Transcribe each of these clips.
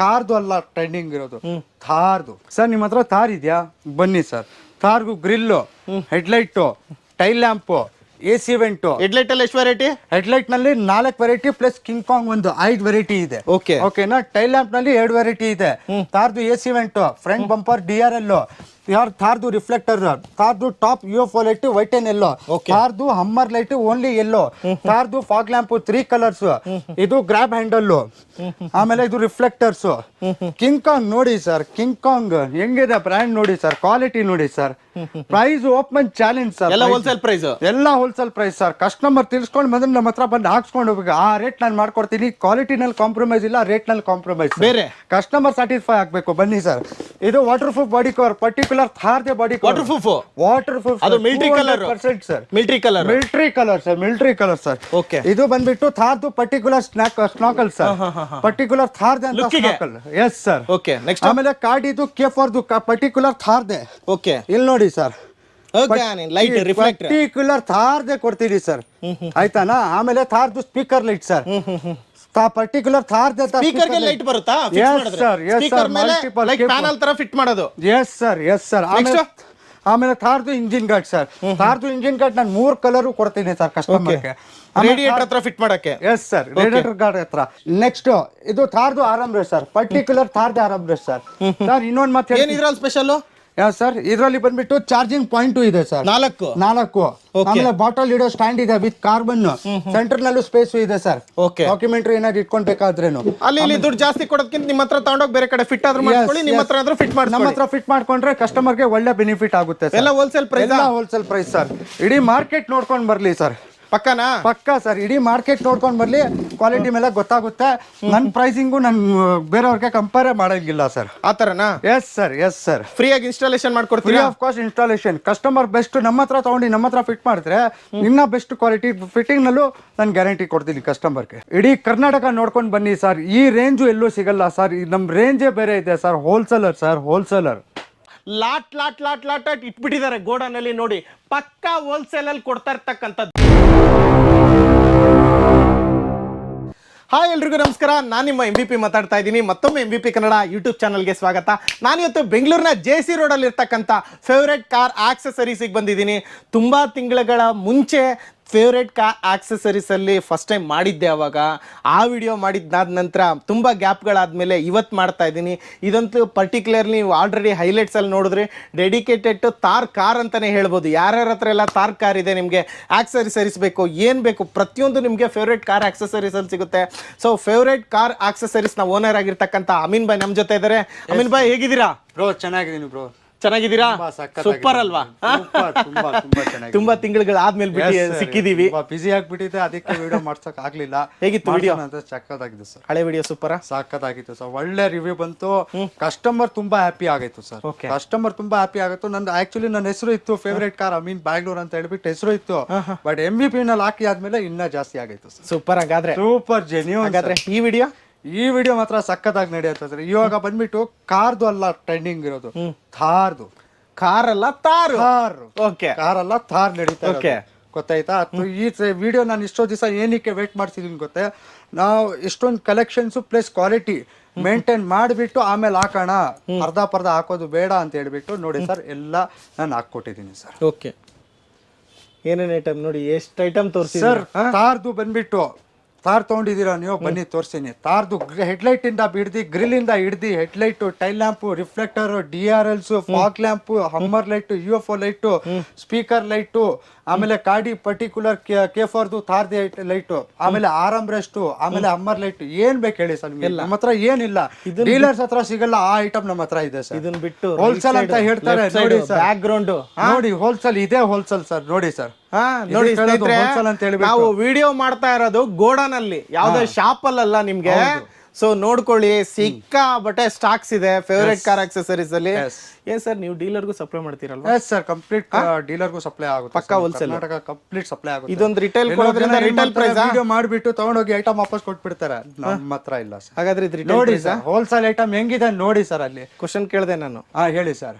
ಕಾರ್ದು ಅಲ್ಲ ಟ್ರೆಂಡಿಂಗ್ ಇರೋದು. ಥಾರ್ದು. ಸರ್ ನಿಮ್ಮ ಹತ್ರ ಥಾರ್ ಇದೆಯಾ? ಬನ್ನಿ sir. ಥಾರ್ಗು grill headlight tail lamp A C vent headlight ಅಲ್ಲಿ ಎಷ್ಟು ವೆರೈಟಿ ಹೆಡ್ಲೈಟ್ನಲ್ಲಿ ನಾಲ್ಕು ವೆರೈಟಿ ಪ್ಲಸ್ ಕಿಂಗ್ ಕಾಂಗ್ ಒಂದು ಐದು ವೆರೈಟಿ ಇದೆ. ಓಕೆ ಓಕೆನಾ ಟೈಲ್ ಲ್ಯಾಂಪ್ನಲ್ಲಿ ಎರಡು ವೆರೈಟಿ ಇದೆ. ತಾರ್ದು A C vent front bumper D R L ಯಾರು ತಾರ್ದು reflector ತಾರ್ದು top U F light white and yellow ಕಾರ್ದು ಹಮ್ಮರ್ ಲೈಟ್ ಓನ್ಲಿ ಎಲ್ಲೋ ತಾರ್ದು ಫಾಗ್ ಲ್ಯಾಂಪ್ ತ್ರೀ ಕಲರ್ಸ್ ಇದು ಗ್ರಾಬ್ ಹ್ಯಾಂಡಲ್ ಆಮೇಲೆ ಇದು ರಿಫ್ಲೆಕ್ಟರ್ಸ್ ಕಿಂಗ್ ಕಾಂಗ್ ನೋಡಿ ಸರ್ ಕಿಂಗ್ ಕಾಂಗ್ ಹೆಂಗಿದೆ brand ನೋಡಿ ಸರ್ ಕ್ವಾಲಿಟಿ ನೋಡಿ sir price open challenge sir ಎಲ್ಲ ಹೋಲ್ಸೇಲ್ ಪ್ರೈಸ್ ಎಲ್ಲ ಹೋಲ್ಸೇಲ್ ಪ್ರೈಸ್ ಸರ್ ಕಸ್ಟಮರ್ ತಿಳ್ಸ್ಕೊಂಡು ಬಂದ್ರೆ ನಮ್ಮ ಹತ್ರ ಬಂದು ಹಾಕ್ಸ್ಕೊಂಡು ಹೋಗ್ಬೇಕು. ಆ ರೇಟ್ ನಾನು ಮಾಡ್ಕೊಡ್ತೀನಿ. ಕ್ವಾಲಿಟಿನಲ್ಲಿ ಕಾಂಪ್ರಮೈಸ್ ಇಲ್ಲ ರೇಟ್ನಲ್ಲಿ ಕಾಂಪ್ರಮೈಸ್ ಬೇರೆ? ಕಸ್ಟಮರ್ ಸ್ಯಾಟಿಸ್ಫೈ ಆಗ್ಬೇಕು. ಬನ್ನಿ ಸರ್ ಇದು water proof body cover particular ಥಾರ್ದೆ body water proof water proof ಅದು military colour percent sir military colour military colour sir military colour sir okay ಇದು ಬಂದ್ಬಿಟ್ಟು ಥಾರ್ದು particular snack snorkel sir particular ಥಾರ್ದೆ ಅಂತ Look ಗೆ? Snorkel yes sir okay next ಆಮೇಲೆ card ಇದು K ಫಾರ್ದು ಪರ್ಟಿಕ್ಯುಲರ್ ಥಾರ್ದೆ. ಓಕೆ ಇಲ್ಲಿ ನೋಡಿ sir okay light reflector particular ಥಾರ್ದೆ ಕೊಡ್ತೀವಿ ಸರ್ ಆಯ್ತಾನಾ? ಆಮೇಲೆ ಥಾರ್ದು speaker light sir particular Thar ಸ್ಪೀಕರ್ಗೆ light ಬರುತ್ತಾ. ಸ್ಪೀಕರ್ ಮೇಲೆ Multiple ಲೈಕ್ ಪ್ಯಾನಲ್ ತರ ಫಿಟ್ ಮಾಡೋದು. ಎಸ್ ಸರ್ ಎಸ್ ಸರ್ ಆಮೇಲೆ Next? ಆಮೇಲೆ ಥಾರ್ದು ಇಂಜಿನ್ ಗಾರ್ಡ್ ಸರ್ ಥಾರ್ದು ಇಂಜಿನ್ ಗಾರ್ಡ್ ನಾನು ಮೂರ್ ಕಲರ್ ಕೊಡ್ತೀನಿ ಸರ್ ಕಸ್ಟಮರ್ಗೆ ರೇಡಿಯೇಟರ್ ಹತ್ರ ಫಿಟ್ ಮಾಡಕ್ಕೆ. ಎಸ್ ಸರ್ ರೇಡಿಯೇಟರ್ ಗಾರ್ಡ್ ಹತ್ರ. ನೆಕ್ಸ್ಟ್ ಇದು ಥಾರ್ದು ಆರಂಭ ಸರ್ ಪರ್ಟಿಕ್ಯುಲರ್ ಥಾರ್ದು ಆರಂಭ ಸರ್ ಸರ್ ಇನ್ನೊಂದು ಮತ್ತೆ ಏನ್ ಇದ್ರಲ್ಲಿ ಸ್ಪೆಷಲ್ ಯಾವ ಸರ್? ಇದರಲ್ಲಿ ಬಂದ್ಬಿಟ್ಟು ಚಾರ್ಜಿಂಗ್ ಪಾಯಿಂಟ್ ಇದೆ ಸರ್. ನಾಲ್ಕು? ನಾಲ್ಕು. ಆಮೇಲೆ ಬಾಟಲ್ ಇಡೋ ಸ್ಟ್ಯಾಂಡ್ ಇದೆ ವಿತ್ ಕಾರ್ಬನ್ ಸೆಂಟರ್ ನಲ್ಲೂ ಸ್ಪೇಸ್ ಇದೆ ಸರ್. ಓಕೆ ಡಾಕ್ಯುಮೆಂಟ್ರಿ ಏನಾದ್ರು ಇಟ್ಕೊಳ್ಬೇಕಾದ್ರೇನು ಅಲ್ಲಿ ಇಲ್ಲಿ ದುಡ್ಡು ಜಾಸ್ತಿ ಕೊಡೋದಕ್ಕಿಂತ ನಿಮ್ಮ ಹತ್ರ ತಗೊಂಡೋಗಿ ಬೇರೆ ಕಡೆ ಫಿಟ್ ಆದ್ರೂ ಮಾಡ್ಕೊಳ್ಳಿ ನಿಮ್ಮ ಹತ್ರ ಆದ್ರೂ ಫಿಟ್ ನಮ್ಮ ಮಾಡ್ಕೊಳ್ಳಿ. ಹತ್ರ ಫಿಟ್ ಮಾಡ್ಕೊಂಡ್ರೆ ಕಸ್ಟಮರ್ಗೆ ಒಳ್ಳೆ ಬೆನಿಫಿಟ್ ಆಗುತ್ತೆ. ಎಲ್ಲ ಹೋಲ್ಸೇಲ್ ಪ್ರೈಸ್ ಎಲ್ಲ ಹೋಲ್ಸೇಲ್ ಪ್ರೈಸ್ ಸರ್. ಇಡೀ ಮಾರ್ಕೆಟ್ ನೋಡ್ಕೊಂಡು ಬರ್ಲಿ ಸರ್. ಪಕ್ಕನಾ? ಪಕ್ಕ ಸರ್ ಇಡೀ ಮಾರ್ಕೆಟ್ ನೋಡ್ಕೊಂಡು ಬರ್ಲಿ ಕ್ವಾಲಿಟಿ ಮೇಲೆ ಗೊತ್ತಾಗುತ್ತೆ. ನನ್ನ ಪ್ರೈಸಿಂಗು ನನ್ನ ಬೇರೆಯವ್ರಿಗೆ ಕಂಪೇರ್ ಮಾಡೋಂಗಿಲ್ಲ ಸರ್. ಆ ಥರನಾ yes sir yes sir. Free ಆಗಿ ಇನ್ಸ್ಟಾಲೇಷನ್ ಫ್ರೀ ಮಾಡ್ಕೊಡ್ತೀರಾ of cost installation customer best ನಮ್ಮ ಹತ್ರ ತಗೊಂಡು ನಮ್ಮ ಹತ್ರ ಫಿಟ್ ಮಾಡಿದ್ರೆ ಇನ್ನ ಬೆಸ್ಟ್ ಕ್ವಾಲಿಟಿ ಫಿಟ್ಟಿಂಗ್ನಲ್ಲೂ ನಾನು ಗ್ಯಾರಂಟಿ ಕೊಡ್ತೀನಿ ಕಸ್ಟಮರ್ಗೆ ಇಡೀ ಕರ್ನಾಟಕ ನೋಡ್ಕೊಂಡು ಬನ್ನಿ ಸರ್. ಈ ರೇಂಜು ಎಲ್ಲೂ ಸಿಗಲ್ಲ ಸರ್. ನಮ್ಮ ರೇಂಜೇ ಬೇರೆ ಇದೆ sir. Wholesaler sir wholesaler lot lot lot lot lot ಇಟ್ಬಿಟ್ಟಿದ್ದಾರೆ godown ಅಲ್ಲಿ ನೋಡಿ. ಪಕ್ಕಾ ಹೋಲ್ಸೇಲ್ ಅಲ್ಲಿ ಕೊಡ್ತಾ ಇರ್ತಕ್ಕಂಥದ್ದು. ಹಾಯ್ ಎಲ್ರಿಗೂ ನಮಸ್ಕಾರ. ನಾನು ನಿಮ್ಮ ಎಂ ಬಿ ಪಿ ಮಾತಾಡ್ತಾ ಇದ್ದೀನಿ. ಮತ್ತೊಮ್ಮೆ M B P Kannada YouTube ಚಾನಲ್ಗೆ ಸ್ವಾಗತ. ನಾನಿವತ್ತು ಬೆಂಗಳೂರಿನ ಜೆ ಸಿ ರೋಡಲ್ಲಿ ಇರ್ತಕ್ಕಂಥ ಫೇವ್ರೆಟ್ ಕಾರ್ ಆಕ್ಸೆಸರೀಸಿಗೆ ಬಂದಿದ್ದೀನಿ. ತುಂಬ ತಿಂಗಳುಗಳ ಮುಂಚೆ ಫೇವ್ರೆಟ್ ಕಾರ್ ಆಕ್ಸೆಸರೀಸಲ್ಲಿ ಫಸ್ಟ್ ಟೈಮ್ ಮಾಡಿದ್ದೆ ಅವಾಗ. ಆ ವಿಡಿಯೋ ಮಾಡಿದ್ದಾದ ನಂತರ ತುಂಬ ಗ್ಯಾಪ್ಗಳಾದಮೇಲೆ ಇವತ್ತು ಮಾಡ್ತಾ ಇದ್ದೀನಿ. ಇದಂತೂ ಪರ್ಟಿಕ್ಯುಲರ್ಲಿ ನೀವು ಆಲ್ರೆಡಿ ಹೈಲೈಟ್ಸಲ್ಲಿ ನೋಡಿದ್ರೆ ಡೆಡಿಕೇಟೆಡ್ ಟು ತಾರ್ ಕಾರ್ ಅಂತಲೇ ಹೇಳ್ಬೋದು. ಯಾರ್ಯಾರ ಹತ್ರ ಎಲ್ಲ ತಾರ್ ಕಾರ್ ಇದೆ ನಿಮಗೆ ಆಕ್ಸೆಸರೀಸ್ ಬೇಕು ಏನು ಬೇಕು ಪ್ರತಿಯೊಂದು ನಿಮಗೆ ಫೇವ್ರೇಟ್ ಕಾರ್ ಆಕ್ಸೆಸರೀಸಲ್ಲಿ ಸಿಗುತ್ತೆ. ಸೊ ಫೇವ್ರೇಟ್ ಕಾರ್ ಆಕ್ಸೆಸರೀಸ್ನ ಓನರ್ ಆಗಿರ್ತಕ್ಕಂಥ ಅಮೀನ್ ಬಾಯ್ ನಮ್ಮ ಜೊತೆ ಇದ್ದಾರೆ ಅಮೀನ್ ಬಾಯ್ ಹೇಗಿದ್ದೀರಾ? ಬ್ರೋ ಚೆನ್ನಾಗಿದ್ದೀನಿ ಬ್ರೋ ಚೆನ್ನಾಗಿದ್ದೀರಾ? ಸೂಪರ್ ಅಲ್ವಾ? ತುಂಬಾ ತುಂಬಾ ಆದ್ಮೇಲೆ ಬಿಟ್ಟು ಸಿಕ್ಕಿದೀವಿ. ಬಿಸಿ ಆಗ್ಬಿಟ್ಟಿದೆ ಅದಕ್ಕೆ ವಿಡಿಯೋ ಮಾಡ್ಸಕ್ ಆಗ್ಲಿಲ್ಲ. ಹೇಗಿತ್ತು ವಿಡಿಯೋ ಅಂತ ಸಕ್ಕತ್ತಾಗಿದೆ ಸರ್ ಹಳೆ ವಿಡಿಯೋ ಸೂಪರ್ ಸಕ್ಕತ್ತಾಗಿತ್ತು ಸರ್ ಒಳ್ಳೆ ರಿವ್ಯೂ ಬಂತು. ಕಸ್ಟಮರ್ ತುಂಬಾ ಹ್ಯಾಪಿ ಆಗಿತ್ತು ಸರ್. ಕಸ್ಟಮರ್ ತುಂಬಾ ಹ್ಯಾಪಿ ಆಗಿತ್ತು. ನಂದು ಆಕ್ಚುಲಿ ನನ್ನ ಹೆಸರು ಇತ್ತು ಫೇವರೇಟ್ ಕಾರ್ ಮೀನ್ ಬ್ಯಾಂಗ್ಳೂರ್ ಅಂತ ಹೇಳ್ಬಿಟ್ಟು ಹೆಸರು ಇತ್ತು. ಬಟ್ ಎಂ ಬಿ ಪಿ ನಲ್ಲಿ ಹಾಕಿ ಆದ್ಮೇಲೆ ಇನ್ನ ಜಾಸ್ತಿ ಆಗಿತ್ತು ಸರ್ ಸೂಪರ್ ಹಾಗಾದ್ರೆ. ಸೂಪರ್ ಜೆನ್ಯೂನ್ ಹಾಗಾದ್ರೆ ಈ ವಿಡಿಯೋ ಈ ವಿಡಿಯೋ ಮಾತ್ರ ಸಕ್ಕತ್ತಾಗಿ ನಡೆಯುತ್ತೆ ಇವಾಗ ಬಂದ್ಬಿಟ್ಟು ಕಾರ್ದು ಅಲ್ಲ ಟ್ರೆಂಡಿಂಗ್ ಇರೋದು. ಥಾರ್ದು. ಕಾರ್ ಅಲ್ಲ ತಾರು. ಥಾರ್. ಓಕೆ. ಕಾರ್ ಅಲ್ಲ ಥಾರ್ ನಡೀತಾ ಓಕೆ. ಗೊತ್ತಾಯ್ತಾ? ಈ ವಿಡಿಯೋ ನಾನು ಇಷ್ಟೋ ದಿವಸ ಏನಕ್ಕೆ ವೇಟ್ ಮಾಡ್ತಿದ್ದೀನಿ ಗೊತ್ತೇ? ನಾವು ಇಷ್ಟೊಂದು ಕಲೆಕ್ಷನ್ಸು ಪ್ಲಸ್ ಕ್ವಾಲಿಟಿ ಮೇಂಟೈನ್ ಮಾಡಿಬಿಟ್ಟು ಆಮೇಲೆ ಹಾಕೋಣ. ಅರ್ಧ ಪರ್ಧ ಹಾಕೋದು ಬೇಡ ಅಂತ ಹೇಳ್ಬಿಟ್ಟು ನೋಡಿ ಸರ್ ಎಲ್ಲ ನಾನು ಹಾಕ್ಕೊಟ್ಟಿದ್ದೀನಿ ಸರ್. ಓಕೆ. ಏನೇನು ಐಟಮ್ ನೋಡಿ ಎಷ್ಟು ಐಟಮ್ ತೋರಿಸಿ ಸರ್ ತಾರ್ದು ಬಂದ್ಬಿಟ್ಟು ತಾರ್ ತಗೊಂಡಿದ್ದೀರಾ? ನೀವು ಬನ್ನಿ ತೋರಿಸ್ತೀನಿ. ತಾರ್ದು ಹೆಡ್ಲೈಟ್ ಇಂದ ಬಿಡ್ದಿ ಗ್ರಿಲ್ ಇಂದ ಹಿಡ್ದಿ headlight tail lamp reflector D R Ls fog lamp Hummer light U F O light speaker light ಆಮೇಲೆ ಕಾಡಿ ಪರ್ಟಿಕ್ಯುಲರ್ ಕೆ ಫಾರ್ದು ತಾರ್ದಿ ಲೈಟು ಆಮೇಲೆ ಆರಾಮ್ ರೆಸ್ಟು ಆಮೇಲೆ ಅಮ್ಮರ್ ಲೈಟ್ ಏನ್ ಬೇಕು ಹೇಳಿ ಸರ್ ನಿಮ್ಗೆ? ನಮ್ಮ ಹತ್ರ ಏನಿಲ್ಲ. ಡೀಲರ್ಸ್ ಹತ್ರ ಸಿಗಲ್ಲ ಆ ಐಟಮ್ ನಮ್ಮ ಹತ್ರ ಇದೆ ಸರ್. ಇದನ್ನ ಬಿಟ್ಟು ಹೋಲ್ಸೇಲ್ ಅಂತ ಹೇಳ್ತಾರೆ ನೋಡಿ ಸರ್. ಬ್ಯಾಕ್ ಗ್ರೌಂಡ್ ನೋಡಿ ಹೋಲ್ಸೇಲ್ ಇದೇ ಹೋಲ್ಸೇಲ್ ಸರ್ ನೋಡಿ ಸರ್. ಹಾ ನೋಡಿ ನಾವು ವಿಡಿಯೋ ಮಾಡ್ತಾ ಇರೋದು ಗೋಡನ್ ಅಲ್ಲಿ ಯಾವ್ದೇ ಶಾಪ್ ಅಲ್ಲ ನಿಮ್ಗೆ? ಸೊ ನೋಡ್ಕೊಳ್ಳಿ ಸಿಕ್ಕಾಬಟ್ಟೆ ಸ್ಟಾಕ್ಸ್ ಇದೆ ಫೇವರೇಟ್ ಕಾರ್ ಆಕ್ಸೆಸರೀಸ್ ಅಲ್ಲಿ. ಏನ್ ಸರ್ ನೀವು ಡೀಲರ್ಗೂ ಸಪ್ಲೈ ಮಾಡ್ತೀರಲ್ವಾ? ಎಸ್ ಸರ್ ಕಂಪ್ಲೀಟ್ ಡೀಲರ್ಗೂ ಸಪ್ಲೈ ಆಗುತ್ತೆ ಪಕ್ಕಾ ಹೋಲ್ಸೇಲ್. ಕರ್ನಾಟಕ ಕಂಪ್ಲೀಟ್ ಸಪ್ಲೈ ಆಗುತ್ತೆ. ಇದೊಂದು ರಿಟೇಲ್ ಕೊಡೋದ್ರಿಂದ ರಿಟೇಲ್ ಪ್ರೈಸ್ ವಿಡಿಯೋ ಮಾಡಿಬಿಟ್ಟು ತಗೊಂಡೋಗಿ ಐಟಮ್ ವಾಪಸ್ ಕೊಟ್ಬಿಡ್ತಾರೆ. ನಮ್ಮ ಹತ್ರ ಇಲ್ಲ ಸರ್ ಹಾಗಾದ್ರೆ ಇದು ರಿಟೇಲ್ ನೋಡಿ ಸರ್ ಹೋಲ್ಸೇಲ್ ಐಟಮ್ ಹೆಂಗಿದೆ ನೋಡಿ ಸರ್ ಅಲ್ಲಿ. ಕ್ವಶನ್ ಕೇಳಿದೆ ನಾನು. ಹಾ ಹೇಳಿ ಸರ್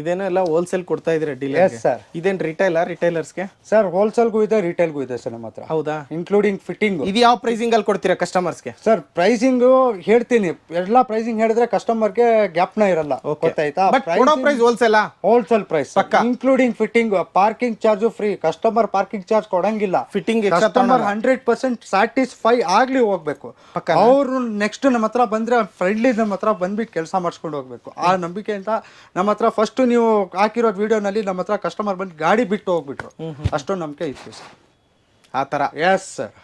ಇದೇನೋ ಎಲ್ಲ ಹೋಲ್ಸೇಲ್ ಕೊಡ್ತಾ ಇದ್ರೆ ಎಸ್ ಡೀಲರ್ ಸರ್ ಇದೇನ್ ರಿಟೈಲ್ ರಿಟೈಲರ್ಸ್ಗೆ ಸರ್ ಹೋಲ್ಸೇಲ್ಗೂ ಇದೆ ರಿಟೇಲ್ಗೂ ಇದೆ ಸರ್ ನಮ್ಮ ಹತ್ರ. ಹೌದಾ? ಇನ್ಕ್ಲೂಡಿಂಗ್ ಫಿಟ್ಟಿಂಗ್ ಇದು ಯಾವ ಪ್ರೈಸಿಂಗ್ ಅಲ್ಲಿ ಕೊಡ್ತೀರಾ ಕಸ್ಟಮರ್ಸ್ಗೆ ಸರ್ ಪ್ರೈಸಿಂಗ್ ಹೇಳ್ತೀನಿ. ಎಲ್ಲಾ ಪ್ರೈಸಿಂಗ್ ಹೇಳಿದ್ರೆ ಕಸ್ಟಮರ್ಗೆ ಗ್ಯಾಪ್ನ ಇರಲ್ಲ. ಗೊತ್ತಾಯ್ತಾ? ಬಟ್ ಕೊಡೋ price ಹೋಲ್ಸೇಲಾ wholesale price including fitting parking charge free customer parking charge ಕೊಡಂಗಿಲ್ಲ. Fitting customer hundred percent satisfy ಆಗ್ಲಿ ಹೋಗ್ಬೇಕು. ಅವ್ರು ನೆಕ್ಸ್ಟ್ ನಮ್ಮ ಹತ್ರ ಬಂದ್ರೆ ಫ್ರೆಂಡ್ಲಿ ನಮ್ಮ ಹತ್ರ ಬಂದ್ಬಿಟ್ಟು ಕೆಲಸ ಮಾಡಿಸ್ಕೊಂಡು ಹೋಗ್ಬೇಕು. ಆ ನಂಬಿಕೆಯಿಂದ ನಮ್ಮ ಹತ್ರ ಫಸ್ಟ್ ನೀವು ಹಾಕಿರೋ ವಿಡಿಯೋನಲ್ಲಿ ನಮ್ಮ ಹತ್ರ ಕಸ್ಟಮರ್ ಬಂದು ಗಾಡಿ ಬಿಟ್ಟು ಹೋಗ್ಬಿಟ್ರು. ಅಷ್ಟೊಂದು ನಂಬಿಕೆ ಇತ್ತು ಸರ್. ಆ ಥರ ಎಸ್ ಸರ್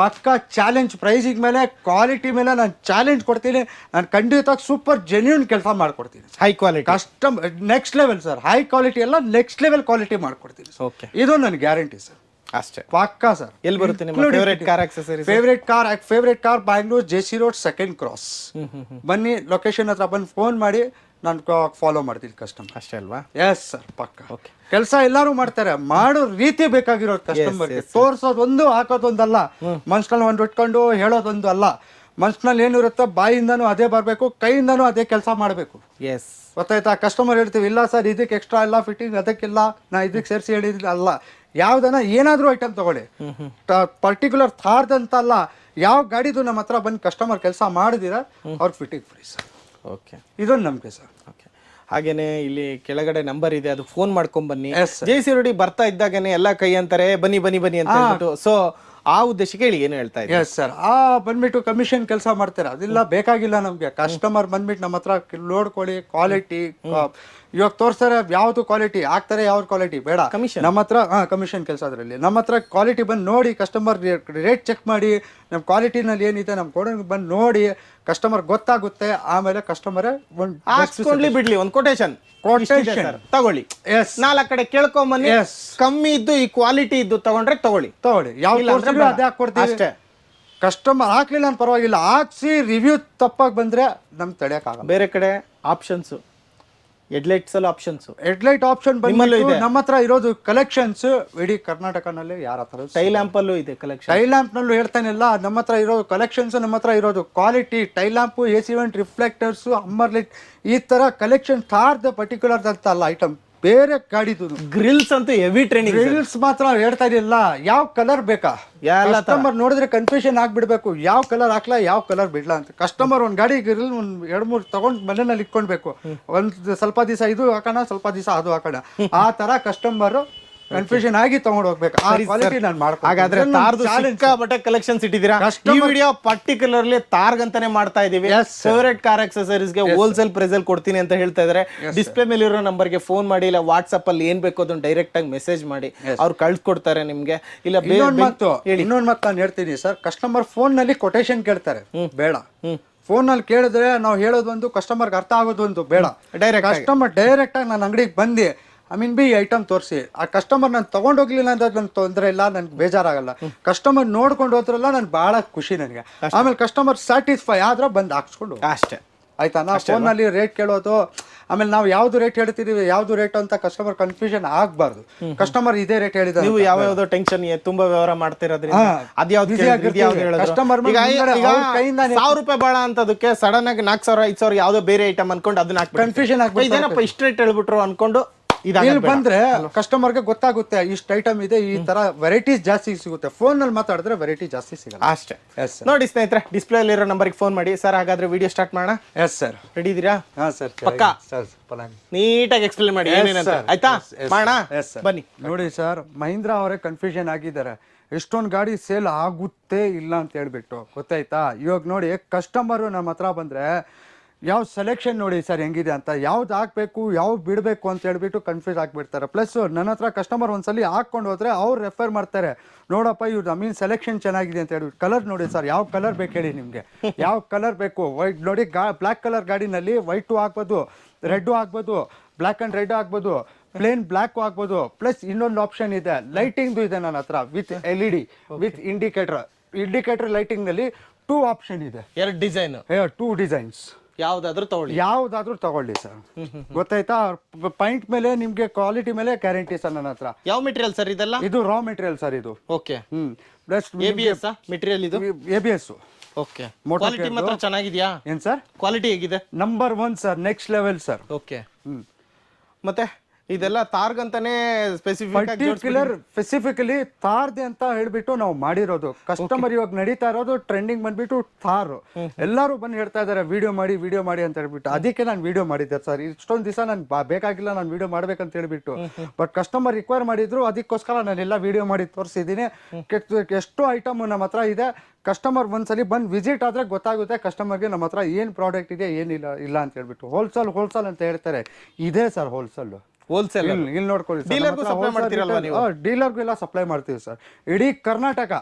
ಪಕ್ಕ ಚಾಲೆಂಜ್ ಪ್ರೈಸಿಂಗ್ ಮೇಲೆ ಕ್ವಾಲಿಟಿ ಮೇಲೆ ನಾನು ಚಾಲೆಂಜ್ ಕೊಡ್ತೀನಿ. ನಾನು ಖಂಡಿತವಾಗಿ ಸೂಪರ್ ಜೆನ್ಯೂನ್ ಕೆಲಸ ಮಾಡ್ಕೊಡ್ತೀನಿ high quality custom next level sir high quality ಎಲ್ಲ ನೆಕ್ಸ್ಟ್ ಲೆವೆಲ್ ಕ್ವಾಲಿಟಿ ಮಾಡ್ಕೊಡ್ತೀನಿ ಓಕೆ ಇದು ನನ್ನ ಗ್ಯಾರಂಟಿ ಸರ್ ಅಷ್ಟೇ. ಪಕ್ಕಾ ಸರ್ ಎಲ್ಲಿ ಬರುತ್ತೆ ನಿಮ್ಮ favourite car accessory favourite car favourite car Bangalore J C road second cross ಬನ್ನಿ ಲೊಕೇಶನ್ ಹತ್ರ ಬಂದು ಫೋನ್ ಮಾಡಿ. ನಾನು ಫಾಲೋ ಮಾಡ್ತೀನಿ ಕಸ್ಟಮರ್ ಅಷ್ಟೇ ಅಲ್ವಾ? ಎಸ್ ಸರ್ ಪಕ್ಕ. ಓಕೆ ಕೆಲಸ ಎಲ್ಲರೂ ಮಾಡ್ತಾರೆ. ಮಾಡೋ ರೀತಿ ಬೇಕಾಗಿರೋ ಕಸ್ಟಮರ್ಗೆ ತೋರ್ಸೋದೊಂದು ಒಂದು ಹಾಕೋದೊಂದಲ್ಲ ಮನ್ಸ್ನಲ್ಲಿ ಒಂದು ಇಟ್ಕೊಂಡು ಹೇಳೋದೊಂದು ಅಲ್ಲ. ಮನ್ಸ್ನಲ್ಲಿ ಏನಿರುತ್ತೋ ಬಾಯಿಂದನೂ ಅದೇ ಬರಬೇಕು ಕೈಯಿಂದನೂ ಅದೇ ಕೆಲಸ ಮಾಡಬೇಕು. ಎಸ್ ಗೊತ್ತಾಯ್ತಾ? ಕಸ್ಟಮರ್ ಹೇಳ್ತೀವಿ ಇಲ್ಲ ಸರ್ ಇದಕ್ಕೆ ಎಕ್ಸ್ಟ್ರಾ ಇಲ್ಲ ಫಿಟ್ಟಿಂಗ್ ಅದಕ್ಕಿಲ್ಲ ನಾ ಇದಕ್ಕೆ ಸೇರಿಸಿ ಹೇಳಿದ್ರೆ ಅಲ್ಲ. ಯಾವ್ದನ್ನ ಏನಾದರೂ ಐಟಮ್ ತಗೊಳ್ಳಿ. ಪರ್ಟಿಕ್ಯುಲರ್ ಥಾರ್ದಂತಲ್ಲ ಯಾವ ಗಾಡಿದು ನಮ್ಮ ಹತ್ರ ಬಂದು ಕಸ್ಟಮರ್ ಕೆಲಸ ಮಾಡಿದಿರ ಅವ್ರ ಫಿಟ್ಟಿಂಗ್ ಫ್ರೀ ಸರ್ ಓಕೆ ಇದೊಂದು ನಂಬಿಕೆ ಸರ್. ಓಕೆ ಹಾಗೇನೆ ಇಲ್ಲಿ ಕೆಳಗಡೆ ನಂಬರ್ ಇದೆ ಅದು ಫೋನ್ ಮಾಡ್ಕೊಂಡ್ ಬನ್ನಿ. ಜೆ ಸಿ ರೋಡಿ ಬರ್ತಾ ಇದ್ದಾಗನೇ ಎಲ್ಲ ಕೈ ಅಂತಾರೆ ಬನ್ನಿ ಬನ್ನಿ ಬನ್ನಿ ಅಂತ ಹೇಳ್ಬಿಟ್ಟು. ಸೊ ಆ ಉದ್ದೇಶಕ್ಕೆ ಹೇಳಿ ಏನು ಹೇಳ್ತಾ ಇದ್ದೀವಿ ಎಸ್ ಸರ್ ಆ ಬಂದ್ಬಿಟ್ಟು ಕಮಿಷನ್ ಕೆಲಸ ಮಾಡ್ತಾರೆ? ಅದೆಲ್ಲ ಬೇಕಾಗಿಲ್ಲ ನಮಗೆ. ಕಸ್ಟಮರ್ ಬಂದ್ಬಿಟ್ಟು ನಮ್ಮ ಹತ್ರ ನೋಡ್ಕೊಳ್ಳಿ ಕ್ವಾಲಿಟಿ ಇವಾಗ ತೋರಿಸ್ತಾರೆ ಯಾವ್ದು ಕ್ವಾಲಿಟಿ ಹಾಕ್ತಾರೆ ಯಾವ ಕ್ವಾಲಿಟಿ ಬೇಡ. ಕಮಿಷನ್ ನಮ್ಮ ಹತ್ರ ಹಾ ಕಮಿಷನ್ ಕೆಲಸ ಅದರಲ್ಲಿ. ನಮ್ಮ ಹತ್ರ ಕ್ವಾಲಿಟಿ ಬಂದು ನೋಡಿ ಕಸ್ಟಮರ್ ರೇಟ್ ಚೆಕ್ ಮಾಡಿ ನಮ್ಮ ಕ್ವಾಲಿಟಿನಲ್ಲಿ ಏನಿದೆ ನಮ್ಮ ಕೊಡೋಂಗೆ ಬಂದು ನೋಡಿ ಕಸ್ಟಮರ್ ಗೊತ್ತಾಗುತ್ತೆ ಆಮೇಲೆ ಕಸ್ಟಮರೇ ಒಂದು ಬಿಡ್ಲಿ ಒಂದು ಕೊಟೇಶನ್ ಕೊಟೇಶನ್ ತಗೊಳ್ಳಿ. ಎಸ್ ನಾಲ್ಕು ಕಡೆ ಕೇಳ್ಕೊಂಬನ್ನಿ ಎಸ್ ಕಮ್ಮಿ ಇದ್ದು ಈ ಕ್ವಾಲಿಟಿ ಇದ್ದು ತಗೊಂಡ್ರೆ ತಗೊಳ್ಳಿ. ತಗೊಳ್ಳಿ. ಯಾವ ಅದೇ ಅಷ್ಟೇ. ಕಸ್ಟಮರ್ ಹಾಕ್ಲಿಲ್ಲ ಅಂತ ಪರವಾಗಿಲ್ಲ. ಹಾಕ್ಸಿ ರಿವ್ಯೂ ತಪ್ಪಾಗಿ ಬಂದ್ರೆ ನಮ್ಗೆ ತಡೆಯೋಕ್ಕಾಗಲ್ಲ ಬೇರೆ ಕಡೆ ಆಪ್ಷನ್ಸ್ ಹೆಡ್ಲೈಟ್ಸ್ ಅಲ್ಲಿ ಆಪ್ಷನ್ಸ್ ಹೆಡ್ಲೈಟ್ ಆಪ್ಷನ್ ನಿಮ್ಮಲ್ಲೂ ಬಂದು ಇದೆ? ನಮ್ಮ ಹತ್ರ ಇರೋದು ಕಲೆಕ್ಷನ್ಸ್ ಇಡೀ ಕರ್ನಾಟಕನಲ್ಲಿ ಯಾರ ಹತ್ರ ಟೈ ಲ್ಯಾಂಪ್ ಅಲ್ಲೂ ಇದೆ ಕಲೆಕ್ಷನ್ ಟೈಲ್ ಲ್ಯಾಂಪ್ ನಲ್ಲೂ ಹೇಳ್ತಾನಿಲ್ಲ ನಮ್ಮ ಹತ್ರ ಇರೋದು ಕಲೆಕ್ಷನ್ಸ್ ನಮ್ಮ ಹತ್ರ ಇರೋದು quality tail lamp A C vent reflectors ಅಮ್ಮರ್ಲಿಟ್ ಈ ತರ ಕಲೆಕ್ಷನ್ ಥಾರ್ದ ಪರ್ಟಿಕ್ಯುಲರ್ ಅಂತ ಅಲ್ಲ ಐಟಮ್ ಬೇರೆ ಗಾಡಿದು ಗ್ರಿಲ್ಸ್ ಅಂತ ಹೆವಿ ಟ್ರೈನಿಂಗ್ ಗ್ರಿಲ್ಸ್ ಮಾತ್ರ ಹೇಳ್ತಾ ಇರಲಿಲ್ಲ ಯಾವ ಕಲರ್ ಬೇಕಾ? ಎಲ್ಲ. ಕಸ್ಟಮರ್ ನೋಡಿದ್ರೆ ಕನ್ಫ್ಯೂಷನ್ ಆಗ್ಬಿಡ್ಬೇಕು. ಯಾವ ಕಲರ್ ಹಾಕ್ಲಾ ಯಾವ ಕಲರ್ ಬಿಡ್ಲಾ ಅಂತ. ಕಸ್ಟಮರ್ ಒಂದ್ ಗಾಡಿ ಗ್ರಿಲ್ ಒಂದ್ ಎರಡ್ ಮೂರ್ ತಗೊಂಡ್ ಮನೇಲಿ ಇಟ್ಕೊಳ್ಬೇಕು. ಒಂದ್ ಸ್ವಲ್ಪ ದಿವಸ ಇದು ಹಾಕೋಣ ಸ್ವಲ್ಪ ದಿವಸ ಅದು ಹಾಕೋಣ. ಆ ತರ ಕಸ್ಟಮರ್ ಕನ್ಫ್ಯೂಷನ್ ಆಗಿ ತಗೊಂಡು ಹೋಗ್ಬೇಕು. ಆ ಕ್ವಾಲಿಟಿ ನಾನು ಮಾಡ್ಕೊಂಡು ಹಾಗಾದ್ರೆ ತಾರ್ದು ಸಿಕ್ಕಾಪಟ್ಟೆ ಕಲೆಕ್ಷನ್ಸ್ ಇಟ್ಟಿದ್ದೀರಾ? ಈ ವಿಡಿಯೋ ಪರ್ಟಿಕ್ಯುಲರ್ಲಿ ತಾರ್ಗಂತಾನೆ ಮಾಡ್ತಾ ಇದೀವಿ ಫೇವರೇಟ್ ಕಾರ್ ಅಕ್ಸೆಸರೀಸ್ಗೆ ಹೋಲ್ಸೇಲ್ ಪ್ರೈಸ್ ಅಲ್ಲಿ ಕೊಡ್ತೀನಿ ಅಂತ ಹೇಳ್ತಾ ಇದಾರೆ ಡಿಸ್ಪ್ಲೇ ಮೇಲೆ ಇರೋ ನಂಬರ್ಗೆ ಫೋನ್ ಮಾಡಿ ಇಲ್ಲ ವಾಟ್ಸ್ಆಪ್ ಅಲ್ಲಿ ಏನ್ ಬೇಕು ಅದನ್ನ ಡೈರೆಕ್ಟ್ ಆಗಿ ಮೆಸೇಜ್ ಮಾಡಿ. ಅವ್ರು ಕಳ್ಸ್ಕೊಡ್ತಾರೆ ನಿಮ್ಗೆ. ಇಲ್ಲ ಬೇರೆ ಇನ್ನೊಂದ್ ಮಾತು ಇನ್ನೊಂದ್ ಮಾತು ನಾನು ಹೇಳ್ತೀನಿ ಸರ್ ಕಸ್ಟಮರ್ ಫೋನ್ನಲ್ಲಿ ಕೊಟೇಶನ್ ಕೇಳ್ತಾರೆ. ಬೇಡ. ಫೋನ್ನಲ್ಲಿ ಕೇಳಿದ್ರೆ ನಾವು ಹೇಳೋದು ಒಂದು ಕಸ್ಟಮರ್ಗೆ ಅರ್ಥ ಆಗೋದು ಒಂದು ಬೇಡ. ಡೈರೆಕ್ಟ್ ಕಸ್ಟಮರ್ ಡೈರೆಕ್ಟ್ ಆಗಿ ನನ್ನ ಅಂಗಡಿಗೆ ಬಂದು ಐ ಮೀನ್ ಬಿ ಐಟಮ್ ತೋರಿಸಿ. ಆ ಕಸ್ಟಮರ್ ನಾನು ತಗೊಂಡೋಗ್ಲಿಲ್ಲ ಅಂದ್ರೆ ನನ್ಗೆ ತೊಂದರೆ ಇಲ್ಲ ನನ್ಗೆ ಬೇಜಾರಾಗಲ್ಲ. ಕಸ್ಟಮರ್ ನೋಡ್ಕೊಂಡು ಹೋದ್ರಲ್ಲ ನನ್ಗೆ ಭಾಳ ಖುಷಿ ನನಗೆ. ಆಮೇಲೆ ಕಸ್ಟಮರ್ ಸ್ಯಾಟಿಸ್ಫೈ ಆದ್ರೆ ಬಂದು ಹಾಕ್ಸ್ಕೊಂಡು. ಅಷ್ಟೇ. ಆಯ್ತಾ? ನಾವು ಫೋನಲ್ಲಿ ರೇಟ್ ಕೇಳೋದು ಆಮೇಲೆ ನಾವು ಯಾವ್ದು ರೇಟ್ ಹೇಳ್ತಿದೀವಿ ಯಾವ್ದು ರೇಟ್ ಅಂತ ಕಸ್ಟಮರ್ ಕನ್ಫ್ಯೂಷನ್ ಆಗಬಾರ್ದು. ಕಸ್ಟಮರ್ ಇದೇ ರೇಟ್ ಹೇಳಿದ ನೀವು ಯಾವ ಯಾವ್ದೋ ಟೆನ್ಷನ್ ತುಂಬಾ ವ್ಯವಹಾರ ಮಾಡ್ತಿರೋದ್ರಿಂದ ಅದ್ ಯಾವ್ದು ಕಸ್ಟಮರ್ ಸಾವಿರ ರೂಪಾಯಿ ಬಾಳ ಅಂತದಕ್ಕೆ ಸಡನ್ ಆಗಿ ನಾಲ್ಕು ಸಾವಿರ ಐದು ಸಾವಿರ ಯಾವ್ದೋ ಬೇರೆ ಐಟಮ್ ಅನ್ಕೊಂಡು ಅದನ್ನ ಕನ್ಫ್ಯೂಷನ್. ಇದೇನಪ್ಪ ಇಷ್ಟ ರೇಟ್ ಹೇಳ್ಬಿಟ್ರು ಅನ್ಕೊಂಡು ಇಲ್ಲಿ ಕಸ್ಟಮರ್ ಬಂದ್ರೆ ಕಸ್ಟಮರ್ಗೆ ಗೊತ್ತಾಗುತ್ತೆ ಇಷ್ಟು ಐಟಮ್ ಇದೆ ಈ ತರ ವೆರೈಟೀಸ್ ಜಾಸ್ತಿ ಸಿಗುತ್ತೆ. ಫೋನ್ನಲ್ಲಿ ಮಾತಾಡಿದ್ರೆ ವೆರೈಟಿ ಜಾಸ್ತಿ ಸಿಗಲ್ಲ. ಅಷ್ಟೇ. ಎಸ್ ನೋಡಿ ಸ್ನೇಹಿತರೆ ಡಿಸ್ಪ್ಲೇ ಅಲ್ಲಿರೋ ನಂಬರ್ಗೆ ಫೋನ್ ಮಾಡಿ. ಸರ್ ಹಾಗಾದ್ರೆ ವಿಡಿಯೋ ಸ್ಟಾರ್ಟ್ ಮಾಡೋಣ? ಎಸ್ ಸರ್ ರೆಡಿ ಇದೀರಾ ಹಾ ಸರ್ ಪಕ್ಕಾ? ಸರ್ ನೀಟಾಗಿ ಎಕ್ಸ್ಪ್ಲೇನ್ ಮಾಡಿ. ಏನೇನಂತ? ಆಯ್ತಾ? ಮಾಡೋಣ? ಬನ್ನಿ. ನೋಡಿ ಸರ್ ಮಹೀಂದ್ರ ಅವರೇ ಕನ್ಫ್ಯೂಷನ್ ಆಗಿದ್ದಾರೆ. ಎಷ್ಟೊಂದು ಗಾಡಿ ಸೇಲ್ ಆಗುತ್ತೆ ಇಲ್ಲ ಅಂತ ಹೇಳ್ಬಿಟ್ಟು. ಗೊತ್ತಾಯ್ತಾ? ಇವಾಗ ನೋಡಿ ಕಸ್ಟಮರು ನಮ್ಮ ಹತ್ರ ಬಂದ್ರೆ ಯಾವ ಸೆಲೆಕ್ಷನ್ ನೋಡಿ ಸರ್ ಹೆಂಗಿದೆ ಅಂತ ಯಾವ್ದು ಹಾಕ್ಬೇಕು ಯಾವ್ದು ಬಿಡಬೇಕು ಅಂತ ಹೇಳ್ಬಿಟ್ಟು ಕನ್ಫ್ಯೂಸ್ ಆಗಿಬಿಡ್ತಾರೆ. ಪ್ಲಸ್ ನನ್ನ ಹತ್ರ ಕಸ್ಟಮರ್ ಒಂದ್ಸಲಿ ಹಾಕ್ಕೊಂಡು ಹೋದ್ರೆ ಅವ್ರು ರೆಫರ್ ಮಾಡ್ತಾರೆ ನೋಡಪ್ಪ ಇವ್ರು ಮೀನ್ ಸೆಲೆಕ್ಷನ್ ಚೆನ್ನಾಗಿದೆ ಅಂತ ಹೇಳ್ಬಿಟ್ಟು. ಕಲರ್ ನೋಡಿ ಸರ್ ಯಾವ ಕಲರ್ ಬೇಕು ಹೇಳಿ ನಿಮಗೆ? ಯಾವ ಕಲರ್ ಬೇಕು? ವೈಟ್ ನೋಡಿ ಗಾ ಬ್ಲ್ಯಾಕ್ ಕಲರ್ ಗಾಡಿನಲ್ಲಿ ವೈಟು ಹಾಕ್ಬೋದು ರೆಡ್ಡು ಹಾಕ್ಬೋದು ಬ್ಲ್ಯಾಕ್ ಆ್ಯಂಡ್ ರೆಡ್ ಆಗ್ಬೋದು ಪ್ಲೇನ್ ಬ್ಲ್ಯಾಕ್ ಆಗ್ಬೋದು ಪ್ಲಸ್ ಇನ್ನೊಂದು ಆಪ್ಷನ್ ಇದೆ ಲೈಟಿಂಗ್ದು ಇದೆ ನನ್ನ ಹತ್ರ with L E D with indicator indicator ಲೈಟಿಂಗ್ನಲ್ಲಿ two option ಇದೆ. ಎರಡು ಡಿಸೈನ್ ಟೂ ಡಿಸೈನ್ಸ್ ಯಾವ್ದಾದ್ರು ತಗೊಳ್ಳಿ. ಯಾವ್ದಾದ್ರೂ ತಗೊಳ್ಳಿ ಸರ್ ಗೊತ್ತಾಯ್ತಾ? ಪಾಯಿಂಟ್ ಮೇಲೆ ನಿಮ್ಗೆ ಕ್ವಾಲಿಟಿ ಮೇಲೆ ಗ್ಯಾರಂಟಿ ಸರ್ ನನ್ನ ಹತ್ರ. ಯಾವ ಮೆಟೀರಿಯಲ್ ಸರ್ ಇದೆಲ್ಲ? ಇದು ರಾ ಮೆಟೀರಿಯಲ್ ಸರ್ ಇದು. Okay hmm. Plus A B S material ಇದು? A B S okay quality ಮಾತ್ರ ಚೆನ್ನಾಗಿದ್ಯಾ? ಏನ್ ಸರ್ ಕ್ವಾಲಿಟಿ ಹೇಗಿದೆ? Number one sir next level sir okay hmm. ಮತ್ತೆ? ಇದೆಲ್ಲ ತಾರ್ಗಂತಾನೆ ಪರ್ಟಿಕ್ಯುಲರ್ ಸ್ಪೆಸಿಫಿಕಲಿ ತಾರ್ದೆ ಅಂತ ಹೇಳ್ಬಿಟ್ಟು ನಾವು ಮಾಡಿರೋದು. ಕಸ್ಟಮರ್ ಇವಾಗ ನಡೀತಾ ಇರೋದು ಟ್ರೆಂಡಿಂಗ್ ಬಂದ್ಬಿಟ್ಟು ತಾರ್. ಎಲ್ಲರೂ ಬಂದು ಹೇಳ್ತಾ ಇದಾರೆ ವಿಡಿಯೋ ಮಾಡಿ ವಿಡಿಯೋ ಮಾಡಿ ಅಂತ ಹೇಳ್ಬಿಟ್ಟು. ಅದಕ್ಕೆ ನಾನು ವಿಡಿಯೋ ಮಾಡಿದ್ದೆ ಸರ್. ಇಷ್ಟೊಂದು ದಿವಸ ನಾನು ಬೇಕಾಗಿಲ್ಲ ನಾನು ವಿಡಿಯೋ ಮಾಡ್ಬೇಕಂತ ಹೇಳ್ಬಿಟ್ಟು. ಬಟ್ ಕಸ್ಟಮರ್ ರಿಕ್ವೈರ್ ಮಾಡಿದ್ರು ಅದಕ್ಕೋಸ್ಕರ ನಾನು ನಾನೆಲ್ಲ ವಿಡಿಯೋ ಮಾಡಿ ತೋರಿಸಿದ್ದೀನಿ. ಎಷ್ಟು ಐಟಮ್ ನಮ್ಮ ಹತ್ರ ಇದೆ. ಕಸ್ಟಮರ್ ಒಂದ್ಸಲಿ ಬಂದು ವಿಸಿಟ್ ಆದ್ರೆ ಗೊತ್ತಾಗುತ್ತೆ ಕಸ್ಟಮರ್ಗೆ ನಮ್ಮ ಹತ್ರ ಏನು ಪ್ರಾಡಕ್ಟ್ ಇದೆ ಏನಿಲ್ಲ ಇಲ್ಲ ಅಂತ ಹೇಳ್ಬಿಟ್ಟು. ಹೋಲ್ಸೇಲ್ ಹೋಲ್ಸೇಲ್ ಅಂತ ಹೇಳ್ತಾರೆ. ಇದೆ ಸರ್ ಹೋಲ್ಸೇಲ್ ಹೋಲ್ಸೇಲ್ ಇಲ್ಲಿ ನೋಡ್ಕೊಳ್ಳಿ ಡೀಲರ್ಗೂ ಸಪ್ಲೈ ಮಾಡ್ತೀರಲ್ವಾ ನೀವು? ಡೀಲರ್ಗೂ ಎಲ್ಲ ಸಪ್ಲೈ ಮಾಡ್ತೀವಿ ಸರ್. ಇಡೀ ಕರ್ನಾಟಕ.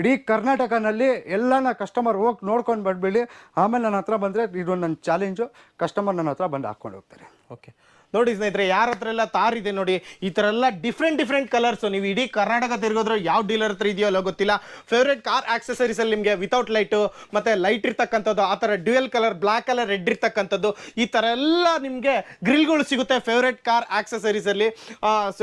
ಇಡೀ ಕರ್ನಾಟಕನಲ್ಲಿ ಎಲ್ಲನ ಕಸ್ಟಮರ್ ಹೋಗಿ ನೋಡ್ಕೊಂಡು ಬಂದ್ಬಿಡಿ. ಆಮೇಲೆ ನನ್ನ ಹತ್ರ ಬಂದ್ರೆ ಇದು ನನ್ನ ಚಾಲೆಂಜು ಕಸ್ಟಮರ್ ನನ್ನ ಹತ್ರ ಬಂದು ಹಾಕೊಂಡು ಹೋಗ್ತಾರೆ. ಓಕೆ ನೋಡಿ ಸ್ನೇಹಿತರೆ ಯಾರ ಹತ್ರ ಎಲ್ಲ ತಾರ್ ಇದೆ ನೋಡಿ ಈ ತರ ಎಲ್ಲ ಡಿಫ್ರೆಂಟ್ ಡಿಫ್ರೆಂಟ್ ಕಲರ್ಸ್ ನೀವು ಇಡೀ ಕರ್ನಾಟಕ ತಿರುಗೋದ್ರೆ ಯಾವ ಡೀಲರ್ ಹತ್ರ ಇದೆಯೋ ಅಲ್ಲ ಗೊತ್ತಿಲ್ಲ. ಫೇವ್ರೇಟ್ ಕಾರ್ ಆಕ್ಸೆಸರೀಸ್ ಅಲ್ಲಿ ನಿಮಗೆ ವಿತೌಟ್ ಲೈಟ್ ಮತ್ತೆ ಲೈಟ್ ಇರ್ತಕ್ಕಂಥದ್ದು ಆ ತರ dual colour black colour red ಇರ್ತಕ್ಕಂಥದ್ದು ಈ ತರ ಎಲ್ಲ ನಿಮಗೆ ಗ್ರಿಲ್ಗಳು ಸಿಗುತ್ತೆ ಫೇವ್ರೇಟ್ ಕಾರ್ ಆಕ್ಸೆಸರೀಸ್ ಅಲ್ಲಿ. ಆ, ಸ-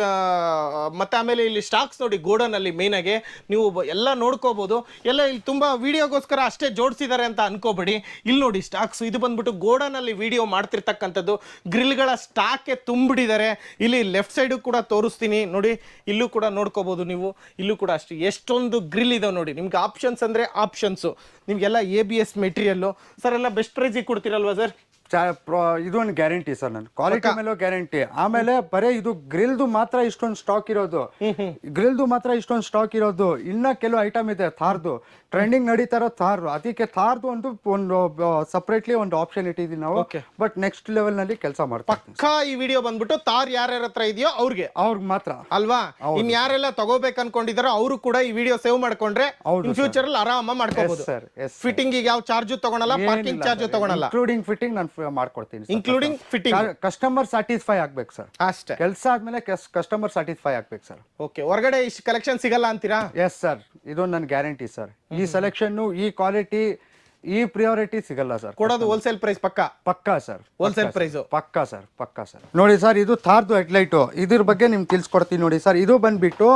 ಮತ್ತೆ ಆಮೇಲೆ ಇಲ್ಲಿ ಸ್ಟಾಕ್ಸ್ ನೋಡಿ ಗೋಡನ್ ಅಲ್ಲಿ ಮೇನ್ ಆಗಿ. ನೀವು ಎಲ್ಲ ನೋಡ್ಕೋಬಹುದು ಎಲ್ಲ ಇಲ್ಲಿ ತುಂಬಾ ವಿಡಿಯೋಗೋಸ್ಕರ ಅಷ್ಟೇ ಜೋಡಿಸಿದ್ದಾರೆ ಅಂತ ಅನ್ಕೋಬೇಡಿ. ಇಲ್ಲಿ ನೋಡಿ ಸ್ಟಾಕ್ಸ್ ಇದು ಬಂದ್ಬಿಟ್ಟು ಗೋಡನ್ ಅಲ್ಲಿ ವಿಡಿಯೋ ಮಾಡ್ತಿರ್ತಕ್ಕಂಥದ್ದು. ಗ್ರಿಲ್ಗಳ ಸ್ಟಾಕೆ ತುಂಬಿಡಿದ್ದಾರೆ ಇಲ್ಲಿ ಲೆಫ್ಟ್ ಸೈಡು ಕೂಡ ತೋರಿಸ್ತೀನಿ. ನೋಡಿ, ಇಲ್ಲೂ ಕೂಡ ನೋಡ್ಕೋಬೋದು ನೀವು. ಇಲ್ಲೂ ಕೂಡ ಅಷ್ಟೇ. ಎಷ್ಟೊಂದು ಗ್ರಿಲ್ ಇದಾವೆ ನೋಡಿ. ನಿಮ್ಗೆ ಆಪ್ಷನ್ಸ್ ಅಂದರೆ ಆಪ್ಷನ್ಸು ನಿಮಗೆಲ್ಲ A B S material sir ಎಲ್ಲ ಬೆಸ್ಟ್ ಪ್ರೈಸಿಗೆ ಕೊಡ್ತೀರಲ್ವಾ ಸರ್ ಇದು ಒಂದು ಗ್ಯಾರಂಟಿ ಸರ್ ನನ್ ಕ್ವಾಲಿಟಿ ಮೇಲೆ ಗ್ಯಾರಂಟಿ ಆಮೇಲೆ ಬರೀ ಇದು ಗ್ರಿಲ್ದು ಮಾತ್ರ ಇಷ್ಟೊಂದು ಸ್ಟಾಕ್ ಇರೋದು. ಗ್ರಿಲ್ದು ಮಾತ್ರ ಇಷ್ಟೊಂದು ಸ್ಟಾಕ್ ಇರೋದು. ಇನ್ನ ಕೆಲವು ಐಟಮ್ ಇದೆ ಥಾರ್ದು. ಟ್ರೆಂಡಿಂಗ್ ನಡೀತಾ ಇರೋ ಥಾರ್ ಅದಕ್ಕೆ ಥಾರ್ದು ಒಂದು ಒಂದು ಸಪ್ರೇಟ್ಲಿ ಒಂದು ಆಪ್ಷನ್ ಇಟ್ಟಿದ್ದೀನಿ ನಾವು. ಬಟ್ ನೆಕ್ಸ್ಟ್ ಲೆವೆಲ್ನಲ್ಲಿ ಕೆಲಸ ಮಾಡ್ತಾ ಪಕ್ಕಾ ಈ ವಿಡಿಯೋ ಬಂದ್ಬಿಟ್ಟು ತಾರ್ ಯಾರ್ಯಾರ ಹತ್ರ ಇದೆಯೋ ಅವ್ರಿಗೆ. ಅವ್ರಿಗೆ ಮಾತ್ರ. ಅಲ್ವಾ? ಇನ್ ಯಾರೆಲ್ಲ ತಗೋಬೇಕು ಅನ್ಕೊಂಡಿದಾರೋ ಅವರು ಕೂಡ ಈ ವಿಡಿಯೋ ಸೇವ್ ಮಾಡ್ಕೊಂಡ್ರೆ ಇನ್ ಫ್ಯೂಚರ್ ಅಲ್ಲಿ ಆರಾಮ ಮಾಡ್ಕೋಬಹುದು ಸರ್ ಫಿಟ್ಟಿಂಗ್ ಯಾವ ಚಾರ್ಜ್ ತಗೊಳಲ್ಲ ಪಾರ್ಕಿಂಗ್ ಚಾರ್ಜ್ ತಗೊಳಲ್ಲ. ಇನ್ಕ್ಲೂಡಿಂಗ್ ಫಿಟ್ಟಿಂಗ್ ನಾನು ಮಾಡ್ಕೊಡ್ತೀನಿ ಇನ್ಕ್ಲೂಡಿಂಗ್ ಫಿಟ್ಟಿಂಗ್ ಕಸ್ಟಮರ್ ಸ್ಯಾಟಿಸ್ಫೈ ಆಗ್ಬೇಕು ಸರ್. ಅಷ್ಟೇ. ಕೆಲಸ ಆದ್ಮೇಲೆ ಕಸ್ಟಮರ್ ಸ್ಯಾಟಿಸ್ಫೈ ಆಗ್ಬೇಕು ಸರ್. ಓಕೆ ಹೊರಗಡೆ ಇಷ್ಟು ಕಲೆಕ್ಷನ್ ಸಿಗಲ್ಲ ಅಂತೀರಾ? ಎಸ್ ಸರ್ ಇದು ನನ್ನ ಗ್ಯಾರಂಟಿ ಸರ್ ಈ ಸೆಲೆಕ್ಷನ್ ಈ ಕ್ವಾಲಿಟಿ ಈ ಪ್ರಿಯಾರಿಟಿ ಸಿಗಲ್ಲ ಸರ್ ಕೊಡೋದು ಹೋಲ್ಸೇಲ್ ಪ್ರೈಸ್ ಪಕ್ಕ? ಪಕ್ಕಾ ಸರ್ ಹೋಲ್ಸೇಲ್ ಪ್ರೈಸ್ ಪಕ್ಕಾ ಸರ್ ಪಕ್ಕಾ ಸರ್ ನೋಡಿ ಸರ್ ಇದು ಥಾರ್ದು ಹೆಡ್ಲೈಟು ಇದ್ರ ಬಗ್ಗೆ ನಿಮ್ಗೆ ತಿಳಿಸ್ಕೊಡ್ತೀನಿ ನೋಡಿ ಸರ್ ಇದು ಬಂದ್ಬಿಟ್ಟು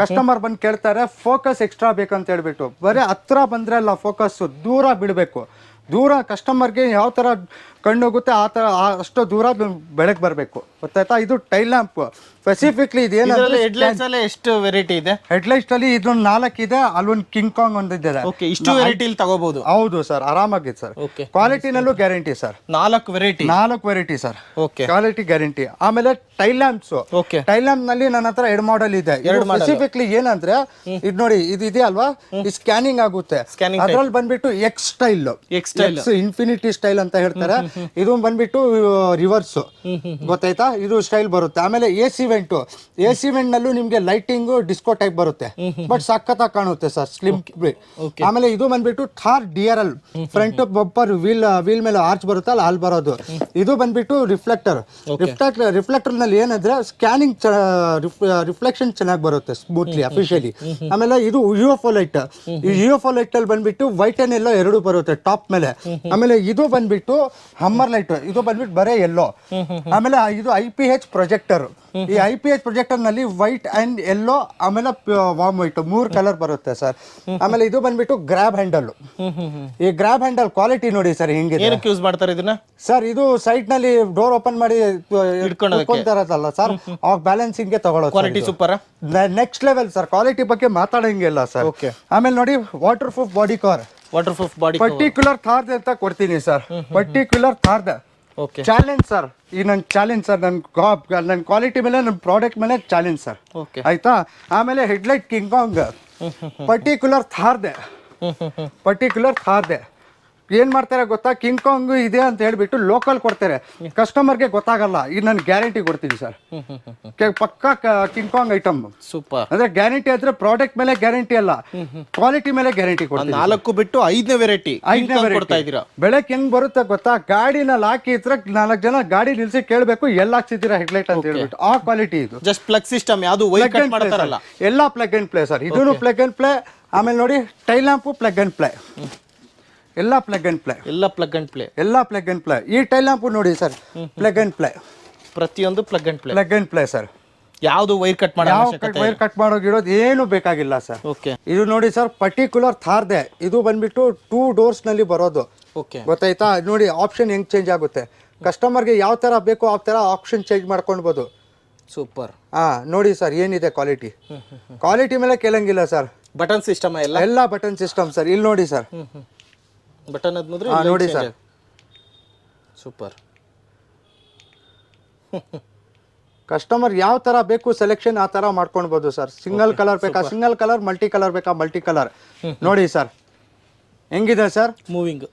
ಕಸ್ಟಮರ್ ಬಂದು ಕೇಳ್ತಾರೆ ಫೋಕಸ್ ಎಕ್ಸ್ಟ್ರಾ ಬೇಕಂತ ಹೇಳ್ಬಿಟ್ಟು. ಬರೀ ಹತ್ರ ಬಂದ್ರೆ ಅಲ್ಲ ಫೋಕಸ್ ದೂರ ಬಿಡಬೇಕು ದೂರ ಕಸ್ಟಮರ್ಗೆ ಯಾವ ಥರ ಕಣ್ಣೋಗುತ್ತೆ ಆ ಥರ ಅಷ್ಟು ದೂರ ಬೆಳಗ್ಗೆ ಬರಬೇಕು. ಗೊತ್ತಾಯ್ತಾ? ಇದು ಟೈಲ್ ಲ್ಯಾಂಪ್ ಸ್ಪೆಸಿಫಿಕ್ಲಿ ಇದೇನಂದ್ರೆ ಹೆಡ್ಲೈಟ್ಸ್ ಅಲ್ಲಿ ಎಷ್ಟು ವೆರೈಟಿ ಇದೆ? ಹೆಡ್ಲೈಟ್ಸ್ ಅಲ್ಲಿ ಇದೊಂದು ಇದೆ ಅಲ್ಲೊಂದು ಕಿಂಗ್ ಕಾಂಗ್ ಒಂದಿದೆ ಓಕೆ ಇಷ್ಟು ವೆರೈಟಿ ಇಲ್ಲಿ ತಗೋಬಹುದು ಹೌದು ಸರ್ ಆರಾಮಾಗಿದೆ ಸರ್ ಓಕೆ ಕ್ವಾಲಿಟಿನಲ್ಲೂ ಗ್ಯಾರಂಟಿ ಸರ್ ನಾಲ್ಕು ವೆರೈಟಿ ನಾಲ್ಕು variety sir okay quality guarantee ಆಮೇಲೆ ಟೈಲ್ ಲ್ಯಾಂಪ್ಸ್ ಓಕೆ ಟೈಲ್ ಲ್ಯಾಂಪ್ನಲ್ಲಿ ನನ್ನ ಹತ್ರ ಎರಡು ಮಾಡೆಲ್ ಇದೆ ಸ್ಪೆಸಿಫಿಕ್ಲಿ ಏನಂದ್ರೆ ಇದು ನೋಡಿ ಇದು ಇದೆ ಅಲ್ವಾ ಇದು ಸ್ಕ್ಯಾನಿಂಗ್ ಆಗುತ್ತೆ. ಅದ್ರಲ್ಲಿ ಬಂದ್ಬಿಟ್ಟು X style X style infinity style ಅಂತ ಹೇಳ್ತಾರೆ. ಇದು ಬಂದ್ಬಿಟ್ಟು ರಿವರ್ಸ್ ಗೊತ್ತಾಯ್ತಾ? ಇದು ಸ್ಟೈಲ್ ಬರುತ್ತೆ. ಆಮೇಲೆ A C vent A C vent ನಲ್ಲೂ ನಿಮ್ಗೆ ಲೈಟಿಂಗ್ ಡಿಸ್ಕೋ ಟೈಪ್ ಬರುತ್ತೆ. ಬಟ್ ಸಖತ್ತಾಗಿ ಕಾಣುತ್ತೆ ಸರ್ ಸ್ಲಿಮ್ ಆಮೇಲೆ ಇದು ಬಂದ್ಬಿಟ್ಟು Thar D R L front bumper wheel wheel ಮೇಲೆ ಆರ್ಚ್ ಬರುತ್ತಲ್ಲ ಅಲ್ಲಿ ಬರೋದು. ಇದು ಬಂದ್ಬಿಟ್ಟು ರಿಫ್ಲೆಕ್ಟರ್ ರಿಫ್ಲೆಕ್ಟರ್ ರಿಫ್ಲೆಕ್ಟರ್ನಲ್ಲಿ ಏನಂದ್ರೆ ಸ್ಕ್ಯಾನಿಂಗ್ ರಿಫ್ಲೆಕ್ಷನ್ ಚೆನ್ನಾಗಿ ಬರುತ್ತೆ ಸ್ಮೂತ್ಲಿ ಅಫಿಷಿಯಲಿ ಆಮೇಲೆ ಇದು ಯುಎಫ್ಒ ಲೈಟ್ ಈ ಯು ಎಫ್ ಲೈಟ್ ಅಲ್ಲಿ ಬಂದ್ಬಿಟ್ಟು ವೈಟ್ ಅಂಡ್ ಎಲ್ಲೋ ಎರಡು ಬರುತ್ತೆ ಟಾಪ್ ಮೇಲೆ. ಆಮೇಲೆ ಇದು ಬಂದ್ಬಿಟ್ಟು ಹಮ್ಮರ್ ಲೈಟ್ ಇದು ಬಂದ್ಬಿಟ್ಟು ಬರೇ ಎಲ್ಲೋ ಆಮೇಲೆ ಇದು ಐ ಪಿ ಎಚ್ ಪ್ರೊಜೆಕ್ಟರ್ ಈ ಐ ಪಿ ಎಚ್ ಪ್ರೊಜೆಕ್ಟರ್ನಲ್ಲಿ ವೈಟ್ ಅಂಡ್ ಎಲ್ಲೋ ಆಮೇಲೆ ವಾಮ್ ವೈಟ್ ಮೂರ್ ಕಲರ್ ಬರುತ್ತೆ ಸರ್ ಆಮೇಲೆ ಇದು ಬಂದ್ಬಿಟ್ಟು ಗ್ರಾಬ್ ಹ್ಯಾಂಡಲ್ ಈ ಗ್ರಾಬ್ ಹ್ಯಾಂಡಲ್ ಕ್ವಾಲಿಟಿ ನೋಡಿ ಸರ್ ಹಿಂಗೆ ಏನಕ್ಕೆ ಯೂಸ್ ಮಾಡ್ತಾರೆ ಇದನ್ನ? ಸರ್ ಇದು ಸೈಟ್ನಲ್ಲಿ ಡೋರ್ ಓಪನ್ ಮಾಡಿ. ಇಟ್ಕೊಂತಾರಲ್ಲ ಸರ್ ಅವಾಗ ಬ್ಯಾಲೆನ್ಸಿಂಗ್ಗೆ ತಗೊಳ್ಳೋದು quality super next level sir quality ಬಗ್ಗೆ ಮಾತಾಡಂಗಿಲ್ಲ ಸರ್ ಓಕೆ ಆಮೇಲೆ ನೋಡಿ water proof body car water proof body particular ಥಾರ್ದ್ ಅಂತ ಕೊಡ್ತೀನಿ ಸರ್ ಪರ್ಟಿಕ್ಯುಲರ್ ಥಾರ್ದ ಓಕೆ ಚಾಲೆಂಜ್ ಸರ್ ಈ ನನ್ನ ಚಾಲೆಂಜ್ ಸರ್ ನನ್ನ ನನ್ನ ಕ್ವಾಲಿಟಿ ಮೇಲೆ ನನ್ನ ಪ್ರಾಡಕ್ಟ್ ಮೇಲೆ ಚಾಲೆಂಜ್ ಸರ್ ಓಕೆ ಆಯ್ತಾ? ಆಮೇಲೆ ಹೆಡ್ಲೈಟ್ ಕಿಂಗ್ ಕಾಂಗ್ ಪರ್ಟಿಕ್ಯುಲರ್ ಥಾರ್ದೆ. ಪರ್ಟಿಕ್ಯುಲರ್ ಥಾರ್ದೆ. ಏನ್ ಮಾಡ್ತಾರೆ ಗೊತ್ತಾ? ಕಿಂಗ್ ಕಾಂಗ್ ಇದೆ ಅಂತ ಹೇಳ್ಬಿಟ್ಟು ಲೋಕಲ್ ಕೊಡ್ತಾರೆ. ಕಸ್ಟಮರ್ಗೆ ಗೊತ್ತಾಗಲ್ಲ. ಇದು ನಾನು ಗ್ಯಾರಂಟಿ ಕೊಡ್ತೀನಿ ಸರ್ ಪಕ್ಕಾ ಕಿಂಗ್ ಕಾಂಗ್ ಐಟಮ್ ಸೂಪರ್ ಅಂದ್ರೆ ಗ್ಯಾರಂಟಿ ಆದ್ರೆ ಪ್ರಾಡಕ್ಟ್ ಮೇಲೆ ಗ್ಯಾರಂಟಿ ಅಲ್ಲ. ಕ್ವಾಲಿಟಿ ಮೇಲೆ ಗ್ಯಾರಂಟಿ ಕೊಡ್ತೀನಿ ನಾಲ್ಕು ಬಿಟ್ಟು ಐದನೇ ವೆರೈಟಿ ಐದನೇ ಕೊಡ್ತಾ ಇದೀರಾ ಬೆಳಕ್ ಹೆಂಗ್ ಬರುತ್ತೆ ಗೊತ್ತಾ? ಗಾಡಿನಲ್ಲಿ ಲಾಕಿ ಇದ್ರೆ ನಾಲ್ಕು ಜನ ಗಾಡಿ ನಿಲ್ಸಿ ಕೇಳಬೇಕು ಎಲ್ಲ ಹಾಕ್ಸಿದ್ದೀರಾ ಹೆಡ್ಲೈಟ್ ಅಂತ ಹೇಳ್ಬಿಟ್ಟು. ಆ ಕ್ವಾಲಿಟಿ ಇದು. ಜಸ್ಟ್ ಪ್ಲಗ್ ಸಿಸ್ಟಮ್ ಯಾವುದು ಎಲ್ಲ ಪ್ಲಗ್ ಅಂಡ್ ಪ್ಲೇ ಸರ್ ಇದೂ ಪ್ಲಗ್ ಅಂಡ್ ಪ್ಲೇ ಆಮೇಲೆ ನೋಡಿ tail lamp plug and play ಎಲ್ಲ ಪ್ಲಗ್ ಅಂಡ್ ಪ್ಲೇ ಎಲ್ಲ ಪ್ಲಗ್ ಅಂಡ್ ಪ್ಲೇ ಎಲ್ಲ ಪ್ಲಗ್ ಅಂಡ್ ಪ್ಲೇ ಈ ಟೈಲ್ ಲ್ಯಾಂಪು ನೋಡಿ ಸರ್ ಪ್ಲಗ್ ಅಂಡ್ ಪ್ಲೇ ಪ್ರತಿಯೊಂದು plug and play plug and play sir ಯಾವುದು ವೈರ್ ಕಟ್ ಮಾಡೋ ಯಾವ ಅವಶ್ಯಕತೆ ವೈರ್ ಕಟ್ ಮಾಡೋಗಿರೋದು ಏನು ಬೇಕಾಗಿಲ್ಲ ಸರ್ ಓಕೆ ಇದು ನೋಡಿ ಸರ್ ಪರ್ಟಿಕ್ಯುಲರ್ ಥಾರ್ದೆ. ಇದು ಬಂದ್ಬಿಟ್ಟು ಟೂ ಡೋರ್ಸ್ನಲ್ಲಿ ಬರೋದು. ಓಕೆ ಗೊತ್ತಾಯ್ತಾ? ನೋಡಿ ಆಪ್ಷನ್ ಹೆಂಗ್ ಚೇಂಜ್ ಆಗುತ್ತೆ. ಕಸ್ಟಮರ್ಗೆ ಯಾವ ತರ ಬೇಕೋ ಆ ತರ ಆಪ್ಷನ್ ಚೇಂಜ್ ಮಾಡ್ಕೊಳ್ಬೋದು. ಸೂಪರ್ ಹಾ ನೋಡಿ ಸರ್ ಏನಿದೆ ಕ್ವಾಲಿಟಿ ಕ್ವಾಲಿಟಿ ಮೇಲೆ ಕೇಳಂಗಿಲ್ಲ ಸರ್ ಬಟನ್ ಸಿಸ್ಟಮ್ ಎಲ್ಲ? ಎಲ್ಲ ಬಟನ್ ಸಿಸ್ಟಮ್ ಸರ್ ಇಲ್ಲಿ ನೋಡಿ ಸರ್ ಬಟನ್ ಹಾ, ನೋಡಿ ಸರ್. ಸೂಪರ್. ಕಸ್ಟಮರ್ ಯಾವ ತರ ಬೇಕು ಸೆಲೆಕ್ಷನ್ ಆ ತರ ಮಾಡ್ಕೊಳ್ಬೋದು ಸರ್. ಸಿಂಗಲ್ ಕಲರ್ ಬೇಕಾ? ಸಿಂಗಲ್ ಕಲರ್ ಮಲ್ಟಿ ಕಲರ್ ಬೇಕಾ? ಮಲ್ಟಿ ಕಲರ್ ನೋಡಿ ಸರ್. ಹೆಂಗಿದೆ ಸರ್? ಮೂವಿಂಗ್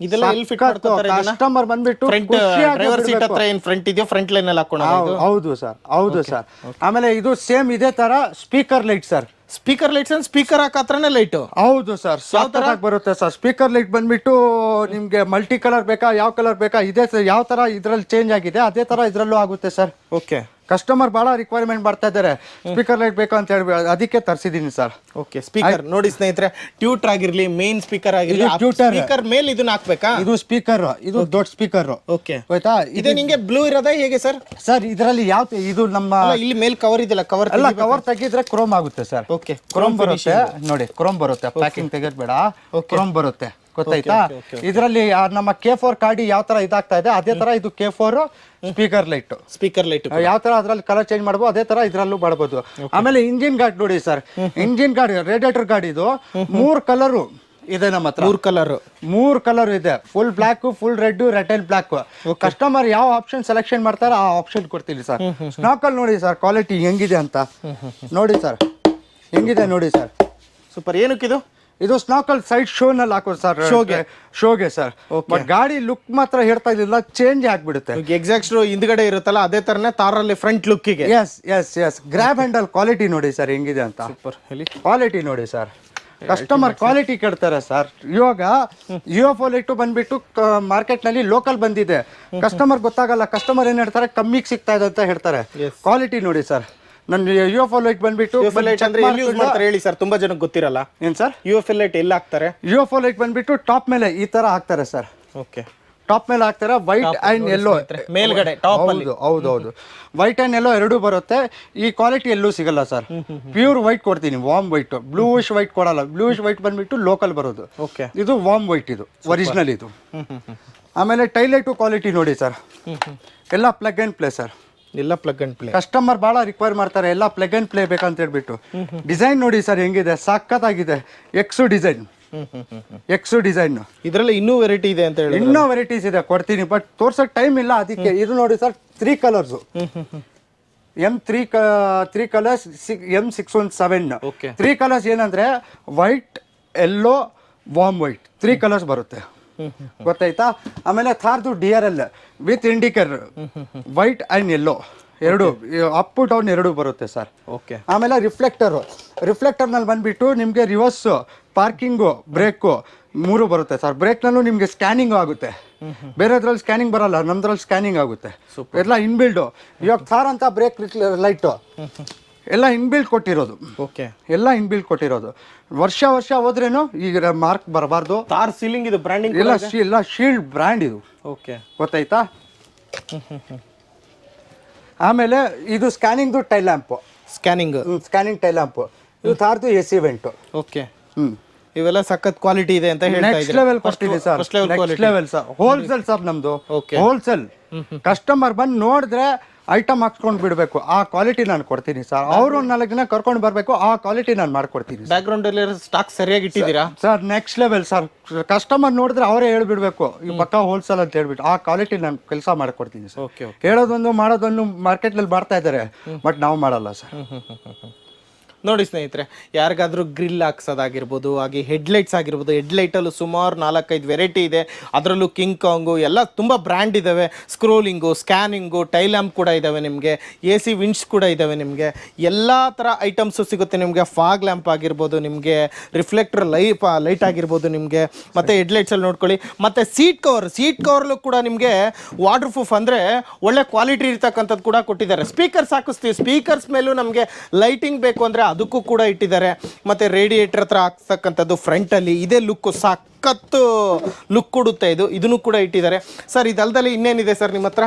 ಇದೆಲ್ಲ ಎಲ್ಲಿ ಫಿಟ್ ಮಾಡ್ಕೊತಾರೆ ಕಸ್ಟಮರ್ ಬಂದ್ಬಿಟ್ಟು ಫ್ರಂಟ್ ಡ್ರೈವರ್ ಸೀಟ್ ಹತ್ರ ಏನ್ ಫ್ರಂಟ್ ಇದೆಯೋ ಫ್ರಂಟ್ ಲೈನ್ ಅಲ್ಲಿ ಹಾಕೋಣ ಹೌದು ಸರ್ ಹೌದು ಸರ್ ಆಮೇಲೆ ಇದು ಸೇಮ್ ಇದೇ ತರ speaker light sir speaker lights and speaker ಹಾಕತ್ರನೇ light ಹೌದು ಸರ್ ಸಖತ್ತಾಗಿ ಬರುತ್ತೆ ಸರ್ ಸ್ಪೀಕರ್ ಲೈಟ್ ಬಂದ್ಬಿಟ್ಟು ನಿಮ್ಗೆ ಮಲ್ಟಿ ಕಲರ್ ಬೇಕಾ ಯಾವ ಕಲರ್ ಬೇಕಾ ಇದೇ ಯಾವ ತರ ಇದ್ರಲ್ಲಿ ಚೇಂಜ್ ಆಗಿದೆ ಅದೇ ತರ ಇದ್ರಲ್ಲೂ ಆಗುತ್ತೆ ಸರ್ ಓಕೆ ಕಸ್ಟಮರ್ ಬಹಳ ರಿಕ್ವೈರ್ಮೆಂಟ್ ಮಾಡ್ತಾ ಇದ್ದಾರೆ ಸ್ಪೀಕರ್ ಲೈಟ್ ಬೇಕು ಅಂತ ಹೇಳಿ ಅದಕ್ಕೆ ತರಿಸಿದ್ದೀನಿ ಸರ್ ಓಕೆ ಸ್ಪೀಕರ್ ನೋಡಿ ಸ್ನೇಹಿತರೆ ಟ್ಯೂಟರ್ ಆಗಿರಲಿ ಮೇನ್ ಸ್ಪೀಕರ್ ಆಗಿರಲಿ ಟ್ಯೂಟರ್. ಸ್ಪೀಕರ್ ಮೇಲೆ ಇದನ್ನ ಹಾಕ್ಬೇಕಾ? ಇದು ಸ್ಪೀಕರ್ ಇದು ದೊಡ್ಡ ಸ್ಪೀಕರ್ ಓಕೆ ಆಯ್ತಾ ಇದು ನಿಮಗೆ ಬ್ಲೂ ಇರೋದೇ ಹೇಗೆ ಸರ್ ಸರ್ ಇದರಲ್ಲಿ ಯಾವ ಇದು ನಮ್ಮ ಇಲ್ಲಿ ಮೇಲ್ ಕವರ್ ಇದಿಲ್ಲ ಕವರ್ ಎಲ್ಲ ಕವರ್ ತೆಗಿದ್ರೆ ಕ್ರೋಮ್ ಆಗುತ್ತೆ ಸರ್ ಓಕೆ ಕ್ರೋಮ್ ಬರುತ್ತೆ. ನೋಡಿ ಕ್ರೋಮ್ ಬರುತ್ತೆ. ಪ್ಯಾಕಿಂಗ್ ತೆಗೆದ್ ಬೇಡ ಕ್ರೋಮ್ ಬರುತ್ತೆ. ಗೊತ್ತಾಯ್ತಾ? ಇದರಲ್ಲಿ ನಮ್ಮ ಕೆ ಫೋರ್ ಕಾರ್ಡಿ ಯಾವ ತರ ಇದಾಗ್ತಾ ಇದೆ ಅದೇ ತರ ಇದು K four speaker light speaker light ಯಾವ ತರ ಅದ್ರಲ್ಲಿ ಕಲರ್ ಚೇಂಜ್ ಮಾಡಬಹುದು ಅದೇ ತರ ಇದ್ರಲ್ಲೂ ಮಾಡಬಹುದು ಆಮೇಲೆ ಇಂಜಿನ್ ಗಾರ್ಡ್ ನೋಡಿ ಸರ್ ಇಂಜಿನ್ ಗಾಡಿ ರೇಡಿಯೇಟರ್ ಗಾಡಿ ಇದು ಮೂರ್ ಕಲರು ಇದೆ ನಮ್ಮ ಹತ್ರ. ಮೂರ್ ಕಲರ್ ಮೂರ್ ಕಲರ್ ಇದೆ. Full black full red red and black customer ಯಾವ ಆಪ್ಷನ್ ಸೆಲೆಕ್ಷನ್ ಮಾಡ್ತಾರೆ ಆ ಆಪ್ಷನ್ ಕೊಡ್ತೀವಿ ಸರ್ ಸ್ನಾಕಲ್ ನೋಡಿ ಸರ್ ಕ್ವಾಲಿಟಿ ಹೆಂಗಿದೆ ಅಂತ. ನೋಡಿ ಸರ್ ಹೆಂಗಿದೆ ನೋಡಿ ಸರ್ ಸೂಪರ್ ಏನಕ್ಕಿದು ಇದು ಸ್ನಾಕಲ್ ಸೈಡ್ ಶೋನಲ್ಲಿ ಹಾಕೋ ಸರ್ ಶೋಗೆ ಶೋಗೆ ಸರ್ ಬಟ್ ಗಾಡಿ ಲುಕ್ ಮಾತ್ರ ಹೇಳ್ತಾ ಇದ್ದಿಲ್ಲ ಚೇಂಜ್ ಆಗ್ಬಿಡುತ್ತೆ. ಎಕ್ಸಾಕ್ಟ್ ಹಿಂದ್ಗಡೆ ಇರುತ್ತಲ್ಲ ಅದೇ ತರನೇ ತಾರಲ್ಲಿ front ಲುಕ್ಕಿಗೆ yes yes yes grab handle quality ನೋಡಿ ಸರ್ ಹೆಂಗಿದೆ ಅಂತ. ಕ್ವಾಲಿಟಿ ನೋಡಿ ಸರ್ ಕಸ್ಟಮರ್ ಕ್ವಾಲಿಟಿ ಕೇಳ್ತಾರೆ ಸರ್ ಇವಾಗ ಯು ಎಫ್ ಬಂದ್ಬಿಟ್ಟು ಮಾರ್ಕೆಟ್ನಲ್ಲಿ ಲೋಕಲ್ ಬಂದಿದೆ. ಕಸ್ಟಮರ್ ಗೊತ್ತಾಗಲ್ಲ ಕಸ್ಟಮರ್ ಏನ್ ಹೇಳ್ತಾರೆ ಕಮ್ಮಿಗೆ ಸಿಗ್ತಾ ಇದೆ ಅಂತ ಹೇಳ್ತಾರೆ. ಕ್ವಾಲಿಟಿ ನೋಡಿ ಸರ್ ನನ್ನ ಯು ಎಫ್ ಲೈಟ್ ಬಂದ್ಬಿಟ್ಟು ಲೈಟ್ ಅಂದ್ರೆ ಎಲ್ಲಿ ಯೂಸ್ ಮಾಡ್ತಾರೆ ಹೇಳಿ ಸರ್? ತುಂಬಾ ಜನಕ್ಕೆ ಗೊತ್ತಿರಲ್ಲ. ಏನು ಸರ್? ಯು ಎಫ್ ಲೈಟ್ ಎಲ್ಲಿ ಹಾಕ್ತಾರೆ? ಯು ಎಫ್ ಲೈಟ್ ಬಂದ್ಬಿಟ್ಟು ಟಾಪ್ ಮೇಲೆ ಈ ತರ ಹಾಕ್ತಾರೆ ಸರ್. ಓಕೆ ಟಾಪ್ ಮೇಲೆ ಹಾಕ್ತಾರೆ ವೈಟ್ ಅಂಡ್ ಎಲ್ಲೋ ಮೇಲ್ಗಡೆ ಟಾಪ್ ಹೌದು ಹೌದು ಹೌದು. ವೈಟ್ ಅಂಡ್ ಎಲ್ಲೋ ಎರಡೂ ಬರುತ್ತೆ. ಈ ಕ್ವಾಲಿಟಿ ಎಲ್ಲೂ ಸಿಗಲ್ಲ ಸರ್. ಪ್ಯೂರ್ ವೈಟ್ ಕೊಡ್ತೀನಿ ವಾಮ್ ವೈಟ್ ಬ್ಲೂಶ್ ವೈಟ್ ಕೊಡಲ್ಲ. ಬ್ಲೂಶ್ ವೈಟ್ ಬಂದ್ಬಿಟ್ಟು ಲೋಕಲ್ ಬರೋದು. ಓಕೆ ಇದು ವಾಮ್ ವೈಟ್ ಇದು ಒರಿಜಿನಲ್ ಇದು. ಆಮೇಲೆ ಟೈಲೈಟು ಕ್ವಾಲಿಟಿ ನೋಡಿ ಸರ್. ಎಲ್ಲ ಪ್ಲಗ್ ಅಂಡ್ ಪ್ಲೇ ಸರ್. ಎಲ್ಲ ಪ್ಲಗ್ ಅಂಡ್ ಪ್ಲೇ ಕಸ್ಟಮರ್ ಬಹಳ ರಿಕ್ವೈರ್ ಮಾಡ್ತಾರೆ ಎಲ್ಲ ಪ್ಲಗ್ ಅಂಡ್ ಪ್ಲೇ ಬೇಕಂತ ಹೇಳ್ಬಿಟ್ಟು ಡಿಸೈನ್ ನೋಡಿ ಸರ್ ಹೆಂಗಿದೆ? ಸಖತ್ತಾಗಿದೆ ಎಕ್ಸು ಡಿಸೈನ್ ಎಕ್ಸು ಡಿಸೈನ್ ಇದರಲ್ಲಿ ಇನ್ನೂ ವೆರೈಟಿ ಇದೆ ಅಂತ ಹೇಳಿ ಇನ್ನೂ ವೆರೈಟೀಸ್ ಇದೆ ಕೊಡ್ತೀನಿ ಬಟ್ ತೋರ್ಸಕ್ ಟೈಮ್ ಇಲ್ಲ. ಅದಕ್ಕೆ ಇದು ನೋಡಿ sir three colours M three ಕ three colours M six one seven. Three colours ಏನಂದ್ರೆ white yellow warm white three colours ಬರುತ್ತೆ. ಗೊತ್ತಾಯ್ತಾ? ಆಮೇಲೆ ಥಾರ್ದು D R L with indicator white and yellow ಎರಡು ಅಪ್ ಡೌನ್ ಎರಡು ಬರುತ್ತೆ ಸರ್ ಓಕೆ ಆಮೇಲೆ ರಿಫ್ಲೆಕ್ಟರು ರಿಫ್ಲೆಕ್ಟರ್ನಲ್ಲಿ ಬಂದ್ಬಿಟ್ಟು ನಿಮಗೆ ರಿವರ್ಸ್ ಪಾರ್ಕಿಂಗು ಬ್ರೇಕು ಮೂರು ಬರುತ್ತೆ ಸರ್ ಬ್ರೇಕ್ನಲ್ಲೂ ನಿಮಗೆ ಸ್ಕ್ಯಾನಿಂಗ್ ಆಗುತ್ತೆ. ಬೇರೆದ್ರಲ್ಲಿ ಸ್ಕ್ಯಾನಿಂಗ್ ಬರಲ್ಲ ನಮ್ದ್ರಲ್ಲಿ ಸ್ಕ್ಯಾನಿಂಗ್ ಆಗುತ್ತೆ. ಎಲ್ಲ ಇನ್ಬಿಲ್ಡು ಇವಾಗ ಥಾರ್ ಅಂತ ಬ್ರೇಕ್ ಲೈಟು ಎಲ್ಲ ಇನ್ಬಿಲ್ಟ್ ಕೊಟ್ಟಿರೋದು. ಓಕೆ ಎಲ್ಲ ಇನ್ಬಿಲ್ಟ್ ಕೊಟ್ಟಿರೋದು. ವರ್ಷ ವರ್ಷ ಹೋದ್ರೇನು ಈಗ ಮಾರ್ಕ್ ಬರಬಾರ್ದು. ತಾರ್ ಸೀಲಿಂಗ್ ಇದು ಬ್ರ್ಯಾಂಡಿಂಗ್ ಎಲ್ಲ ಎಲ್ಲ ಶೀಲ್ಡ್ ಬ್ರ್ಯಾಂಡ್ ಇದು. ಓಕೆ ಗೊತ್ತಾಯ್ತಾ? ಆಮೇಲೆ ಇದು ಸ್ಕ್ಯಾನಿಂಗ್ದು tail lamp scanning scanning tail lamp ಇದು ತಾರ್ದು ಎ ಸಿ ವೆಂಟು ಓಕೆ ಹ್ಞೂ ಇವೆಲ್ಲ ಸಖತ್ ಕ್ವಾಲಿಟಿ ಇದೆ ಅಂತ ಹೇಳ್ತಾ ನೆಕ್ಸ್ಟ್ ಲೆವೆಲ್ ಕೊಟ್ಟಿದೆ sir first level next level sir wholesale sir ನಮ್ದು. ಹೋಲ್ಸೇಲ್ ಕಸ್ಟಮರ್ ಬಂದು ನೋಡಿದ್ರೆ ಐಟಮ್ ಹಾಕ್ಸ್ಕೊಂಡು ಬಿಡಬೇಕು. ಆ ಕ್ವಾಲಿಟಿ ನಾನು ಕೊಡ್ತೀನಿ ಸರ್. ಅವರು ನಾಲ್ಕು ದಿನ ಕರ್ಕೊಂಡು ಬರಬೇಕು. ಆ ಕ್ವಾಲಿಟಿ ನಾನು ಮಾಡ್ಕೊಡ್ತೀನಿ ಬ್ಯಾಕ್ ಗ್ರೌಂಡ್ ಅಲ್ಲಿ ಸ್ಟಾಕ್ ಸರಿಯಾಗಿ ಇಟ್ಟಿದ್ದೀರಾ? Sir next level sir. Customer ನೋಡಿದ್ರೆ ಅವರೇ ಹೇಳ್ಬಿಡ್ಬೇಕು. ಈ ಪಕ್ಕ ಹೋಲ್ಸೇಲ್ ಅಂತ ಹೇಳ್ಬಿಟ್ಟು. ಆ ಕ್ವಾಲಿಟಿ ನಾನು ಕೆಲಸ ಮಾಡ್ಕೊಡ್ತೀನಿ ಸರ್. ಹೇಳೋದೊಂದು ಮಾಡೋದೊಂದು ಮಾರ್ಕೆಟ್ನಲ್ಲಿ ಮಾಡ್ತಾ ಇದ್ದಾರೆ. ಬಟ್ ನಾವು ಮಾಡಲ್ಲ ಸರ್. ನೋಡಿ ಸ್ನೇಹಿತರೆ, ಯಾರಿಗಾದರೂ ಗ್ರಿಲ್ ಹಾಕ್ಸೋದಾಗಿರ್ಬೋದು, ಹಾಗೆ ಹೆಡ್ಲೈಟ್ಸ್ ಆಗಿರ್ಬೋದು ಹೆಡ್ಲೈಟಲ್ಲೂ ಸುಮಾರು ನಾಲ್ಕೈದು ವೆರೈಟಿ ಇದೆ. ಅದರಲ್ಲೂ ಕಿಂಗ್ ಕಾಂಗು ಎಲ್ಲ ತುಂಬ ಬ್ರ್ಯಾಂಡ್ ಇದ್ದಾವೆ ಸ್ಕ್ರೋಲಿಂಗು ಸ್ಕ್ಯಾನಿಂಗು ಟೈಲ್ಯಾಂಪ್ ಕೂಡ ಇದ್ದಾವೆ ನಿಮಗೆ. ಎ ಸಿ ವಿಂಡ್ಸ್ ಕೂಡ ಇದ್ದಾವೆ ನಿಮಗೆ. ಎಲ್ಲ ಥರ ಐಟಮ್ಸು ಸಿಗುತ್ತೆ ನಿಮಗೆ. ಫಾಗ್ ಲ್ಯಾಂಪ್ ಆಗಿರ್ಬೋದು ನಿಮಗೆ ರಿಫ್ಲೆಕ್ಟರ್ ಲೈ ಲೈಟ್ ಆಗಿರ್ಬೋದು ನಿಮಗೆ. ಮತ್ತು ಹೆಡ್ಲೈಟ್ಸಲ್ಲಿ ನೋಡ್ಕೊಳ್ಳಿ. ಮತ್ತು ಸೀಟ್ ಕವರ್ ಸೀಟ್ ಕವರ್ಲು ಕೂಡ ನಿಮಗೆ ವಾಟರ್ ಪ್ರೂಫ್ ಅಂದರೆ ಒಳ್ಳೆ ಕ್ವಾಲಿಟಿ ಇರ್ತಕ್ಕಂಥದ್ದು ಕೂಡ ಕೊಟ್ಟಿದ್ದಾರೆ. ಸ್ಪೀಕರ್ಸ್ ಹಾಕಿಸ್ತೀವಿ ಸ್ಪೀಕರ್ಸ್ ಮೇಲೂ ನಮಗೆ ಲೈಟಿಂಗ್ ಬೇಕು ಅಂದರೆ ಅದಕ್ಕೂ ಕೂಡ ಇಟ್ಟಿದ್ದಾರೆ. ಮತ್ತು ರೇಡಿಯೇಟರ್ ಹತ್ರ ಹಾಕ್ತಕ್ಕಂಥದ್ದು ಫ್ರಂಟಲ್ಲಿ ಇದೇ ಲುಕ್ಕು ಸಖತ್ತು ಲುಕ್ ಕೊಡುತ್ತೆ ಇದು. ಇದನ್ನು ಕೂಡ ಇಟ್ಟಿದ್ದಾರೆ. ಸರ್ ಇದಲ್ದಲ್ಲಿ ಇನ್ನೇನಿದೆ ಸರ್ ನಿಮ್ಮ ಹತ್ರ?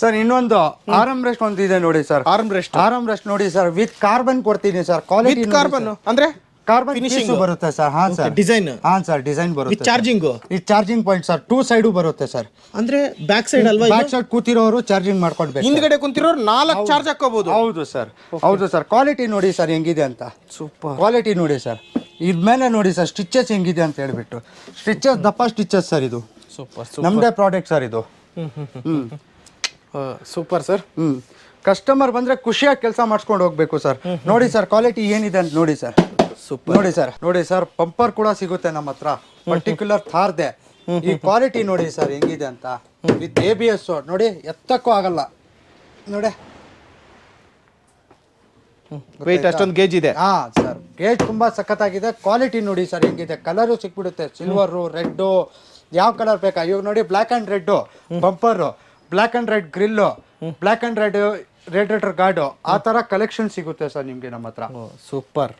ಸರ್ ಇನ್ನೊಂದು ಆರಂ ರೆಸ್ಟ್ ಒಂದು ಇದೆ ನೋಡಿ sir arm rest arm rest ನೋಡಿ ಸರ್ ವಿತ್ ಕಾರ್ಬನ್ ಕೊಡ್ತೀನಿ ಸರ್ ಕ್ವಾಲಿಟಿ ಕಾರ್ಬನ್ ಅಂದರೆ? ಕಾರ್ಬನ್ ಫಿನಿಶಿಂಗ್ ಬರುತ್ತೆ ಸರ್ ಹಾ ಸರ್ ಡಿಸೈನ್ ಹಾಂ ಸರ್ ಡಿಸೈನ್ ಬರುತ್ತೆ ಚಾರ್ಜಿಂಗ್ ಈ charging point sir two side ಬರುತ್ತೆ ಸರ್ ಅಂದ್ರೆ ಬ್ಯಾಕ್ ಸೈಡ್ ಅಲ್ವಾ? ಬ್ಯಾಕ್ ಸೈಡ್ ಕೂತಿರೋರು ಚಾರ್ಜಿಂಗ್ ಮಾಡ್ಕೊಳ್ಬೇಕು ಹಿಂದ್ಗಡೆ ಕುಂತಿರೋರು ನಾಲ್ಕು ಚಾರ್ಜ್ ಹಾಕೋಬಹುದು ಹೌದು ಸರ್ ಹೌದು ಸರ್ ಕ್ವಾಲಿಟಿ ನೋಡಿ ಸರ್ ಹೆಂಗಿದೆ ಅಂತ. ಸೂಪರ್ ಕ್ವಾಲಿಟಿ ನೋಡಿ ಸರ್ ಇದ್ಮೇಲೆ ನೋಡಿ ಸರ್ ಸ್ಟಿಚಸ್ ಹೆಂಗಿದೆ ಅಂತ ಹೇಳ್ಬಿಟ್ಟು. ಸ್ಟಿಚಸ್ ದಪ್ಪ ಸ್ಟಿಚಸ್ ಸರ್ ಇದು. ಸೂಪರ್ ನಮ್ದೇ ಪ್ರಾಡಕ್ಟ್ ಸರ್ ಇದು. Hmm super sir hmm. Customer ಬಂದ್ರೆ ಖುಷಿಯಾಗಿ ಕೆಲಸ ಮಾಡಿಸ್ಕೊಂಡು ಹೋಗ್ಬೇಕು ಸರ್ ನೋಡಿ ಸರ್ ಕ್ವಾಲಿಟಿ ಏನಿದೆ ಅಂತ ನೋಡಿ ಸರ್ ಸೂಪರ್ ನೋಡಿ ಸರ್ ನೋಡಿ ಸರ್ ಪಂಪರ್ ಕೂಡ ಸಿಗುತ್ತೆ ನಮ್ಮ ಹತ್ರ. ಪರ್ಟಿಕ್ಯುಲರ್ ಥಾರ್ದೆ ಈ ಕ್ವಾಲಿಟಿ ನೋಡಿ ಸರ್ ಹೆಂಗಿದೆ ಅಂತ. ವಿತ್ ಎ ಬಿ ಎಸ್ ನೋಡಿ ಎತ್ತಕ್ಕೂ ಆಗಲ್ಲ. ನೋಡಿ. ವೆಯ್ಟ್ ಅಷ್ಟೊಂದು ಗೇಜ್ ಇದೆ. ಹಾ ಸರ್. ಗೇಜ್ ತುಂಬಾ ಸಖತ್ತಾಗಿದೆ. ಕ್ವಾಲಿಟಿ ನೋಡಿ ಸರ್ ಹೆಂಗಿದೆ. ಕಲರು ಸಿಕ್ಬಿಡುತ್ತೆ. ಸಿಲ್ವರು ರೆಡ್ಡು ಯಾವ ಕಲರ್ ಬೇಕಾ? ಇವಾಗ ನೋಡಿ black and red bumper black and red grill black and red radiator guard ಆ ತರ ಕಲೆಕ್ಷನ್ ಸಿಗುತ್ತೆ ಸರ್ ನಿಮ್ಗೆ ನಮ್ಮ ಹತ್ರ. ಸೂಪರ್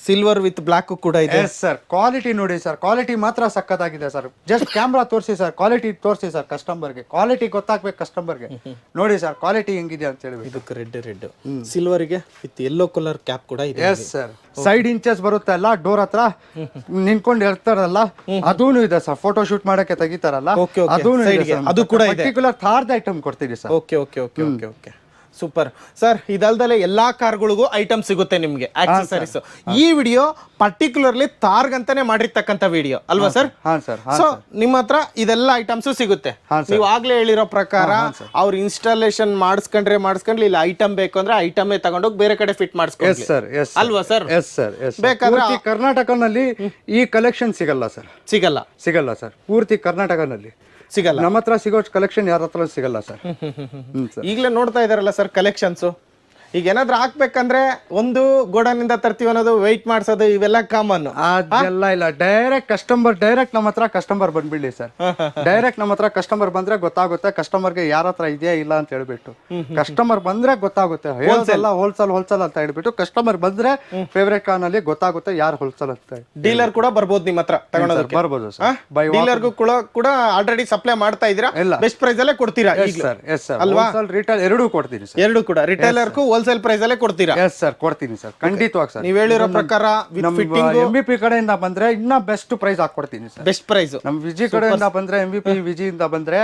ಸಿಲ್ವರ್ ವಿತ್ ಬ್ಲಾಕ್ ಕೂಡ ಇದೆ. ಎಸ್ ಸರ್ ಕ್ವಾಲಿಟಿ ನೋಡಿ ಸರ್ ಕ್ವಾಲಿಟಿ ಮಾತ್ರ ಸಖತ್ತಾಗಿದೆ ಸರ್ ಜಸ್ಟ್ ಕ್ಯಾಮ್ರಾ ತೋರಿಸಿ ಸರ್ ಕ್ವಾಲಿಟಿ ತೋರಿಸಿ ಸರ್ ಕಸ್ಟಮರ್ಗೆ ಕ್ವಾಲಿಟಿ ಗೊತ್ತಾಗ್ಬೇಕು ಕಸ್ಟಮರ್ಗೆ ನೋಡಿ ಸರ್ ಕ್ವಾಲಿಟಿ ಹೆಂಗಿದೆ ಅಂತ ಹೇಳಿ. ಇದಕ್ಕೆ ರೆಡ್ ರೆಡ್ ಸಿಲ್ವರ್ಗೆ ವಿತ್ ಯೆಲ್ಲೋ ಕಲರ್ ಕ್ಯಾಪ್ ಕೂಡ ಇದೆ ಎಸ್ ಸರ್ ಸೈಡ್ ಇಂಚಸ್ ಬರುತ್ತೆ ಅಲ್ಲ ಡೋರ್ ಹತ್ರ? ನಿಂತ್ಕೊಂಡು ಇರ್ತಾರಲ್ಲ ಅದೂನು ಇದೆ ಸರ್ ಫೋಟೋ ಶೂಟ್ ಮಾಡಕ್ಕೆ ತೆಗಿತಾರಲ್ಲ. ಅದೂನು ಅದು ಕೂಡ ಇದೆ. ಪರ್ಟಿಕ್ಯುಲರ್ ಥಾರ್ದ ಐಟಮ್ ಕೊಡ್ತೀವಿ sir okay okay okay okay okay super. Sir ಇದಲ್ದಲೆ ಎಲ್ಲಾ ಕಾರ್ಗಳಿಗೂ ಐಟಮ್ ಸಿಗುತ್ತೆ ನಿಮ್ಗೆ ಆಕ್ಸೆಸರೀಸ್ ಈ ವಿಡಿಯೋ ಪರ್ಟಿಕ್ಯುಲರ್ಲಿ ತಾರ್ಗಂತಾನೆ ಮಾಡಿರ್ತಕ್ಕಂಥ ವಿಡಿಯೋ ಅಲ್ವಾ ಸರ್? ಸೊ ನಿಮ್ಮ ಹತ್ರ ಇದೆಲ್ಲ ಐಟಮ್ಸ್ ಸಿಗುತ್ತೆ. ನೀವು ಆಗ್ಲೇ ಹೇಳಿರೋ ಪ್ರಕಾರ ಅವ್ರ ಇನ್ಸ್ಟಾಲೇಷನ್ ಮಾಡಿಸ್ಕೊಂಡ್ರೆ ಮಾಡಿಸ್ಕೊಂಡ್ರೆ ಇಲ್ಲ ಐಟಮ್ ಬೇಕು ಅಂದ್ರೆ ಐಟಮ್ ತಗೊಂಡೋಗಿ ಬೇರೆ ಕಡೆ ಫಿಟ್ ಎಸ್ ಮಾಡಿಸ್ಕೊಳ್ಳಿ ಸರ್ ಎಸ್ ಅಲ್ವಾ ಸರ್? ಎಸ್ ಸರ್ ಬೇಕಾದ್ರೆ ಕರ್ನಾಟಕನಲ್ಲಿ ಈ ಕಲೆಕ್ಷನ್ ಸಿಗಲ್ಲ ಸರ್. ಸಿಗಲ್ಲ. ಸಿಗಲ್ಲ ಸರ್. ಪೂರ್ತಿ ಕರ್ನಾಟಕನಲ್ಲಿ. ಸಿಗಲ್ಲ. ನಮ್ಮ ಹತ್ರ ಸಿಗೋ ಕಲೆಕ್ಷನ್ ಯಾರ ಹತ್ರ ಸಿಗಲ್ಲ ಸರ್ ಈಗಲೇ ನೋಡ್ತಾ ಇದಾರಲ್ಲ ಸರ್ ಕಲೆಕ್ಷನ್ಸ್ ಈಗ ಏನಾದ್ರೂ ಹಾಕ್ಬೇಕಂದ್ರೆ ಒಂದು ಗೋಡನಿಂದ ತರ್ತೀವಿ ಅನ್ನೋದು ವೆಯ್ಟ್ ಮಾಡ್ಸೋದು ಇವೆಲ್ಲ ಕಾಮನ್ ಅದೆಲ್ಲ ಇಲ್ಲ. ಡೈರೆಕ್ಟ್ ಕಸ್ಟಮರ್ ಡೈರೆಕ್ಟ್ ನಮ್ಮ ಹತ್ರ ಕಸ್ಟಮರ್ ಬಂದ್ಬಿಡಿ ಸರ್. ಡೈರೆಕ್ಟ್ ನಮ್ಮ ಹತ್ರ ಕಸ್ಟಮರ್ ಬಂದ್ರೆ ಗೊತ್ತಾಗುತ್ತೆ ಕಸ್ಟಮರ್ಗೆ ಯಾರ ಹತ್ರ ಇದೆಯಾ ಇಲ್ಲ ಅಂತ ಹೇಳ್ಬಿಟ್ಟು. ಕಸ್ಟಮರ್ ಬಂದ್ರೆ ಗೊತ್ತಾಗುತ್ತೆ. ಹೋಲ್ಸೇಲ್ ಹೋಲ್ಸೇಲ್ ಹೋಲ್ಸೇಲ್ ಅಂತ ಹೇಳ್ಬಿಟ್ಟು ಕಸ್ಟಮರ್ ಬಂದ್ರೆ ಫೇವ್ರೆಟ್ ಕಾರ್ನಲ್ಲಿ ಗೊತ್ತಾಗುತ್ತೆ ಯಾರು ಹೋಲ್ಸೇಲ್ ಅಂತ ಡೀಲರ್ ಕೂಡ ಬರ್ಬೋದು ನಿಮ್ಮ ಹತ್ರ ತಗೊಳೋದಕ್ಕೆ. ಬರ್ಬೋದು ಸರ್. ಬೈ ಡೀಲರ್ಗೂ ಕೂಡ ಕೂಡ ಆಲ್ರೆಡಿ ಸಪ್ಲೈ ಮಾಡ್ತಾ ಇದೀರಾ ಇಲ್ಲ. ಬೆಸ್ಟ್ ಪ್ರೈಸ್ ಅಲ್ಲೇ ಕೊಡ್ತೀರಾ yes sir yes sir wholesale retail ಎರಡೂ ಕೊಡ್ತೀನಿ ಸರ್. ಎರಡು ಕೂಡ. ರಿಟೈಲರ್ಗೂ ಹೋಲ್ಸೇಲ್ ಪ್ರೈಸ್ ಅಲ್ಲೇ ಕೊಡ್ತೀರಾ? ಎಸ್ ಸರ್ ಕೊಡ್ತೀನಿ ಸರ್ ಖಂಡಿತವಾಗಿ ಸರ್ ನೀವ್ ಹೇಳಿರೋ ಪ್ರಕಾರ ಎಂ ಬಿ ಪಿ ಕಡೆಯಿಂದ ಬಂದ್ರೆ ಇನ್ನ ಬೆಸ್ಟ್ ಪ್ರೈಸ್ ಹಾಕೊಡ್ತೀನಿ ಸರ್ ಬೆಸ್ಟ್ ಪ್ರೈಸ್ ನಮ್ ವಿಜಿ ಕಡೆಯಿಂದ ಬಂದ್ರೆ ಎಂ ಬಿ ಪಿ ವಿಜಿಯಿಂದ ಬಂದ್ರೆ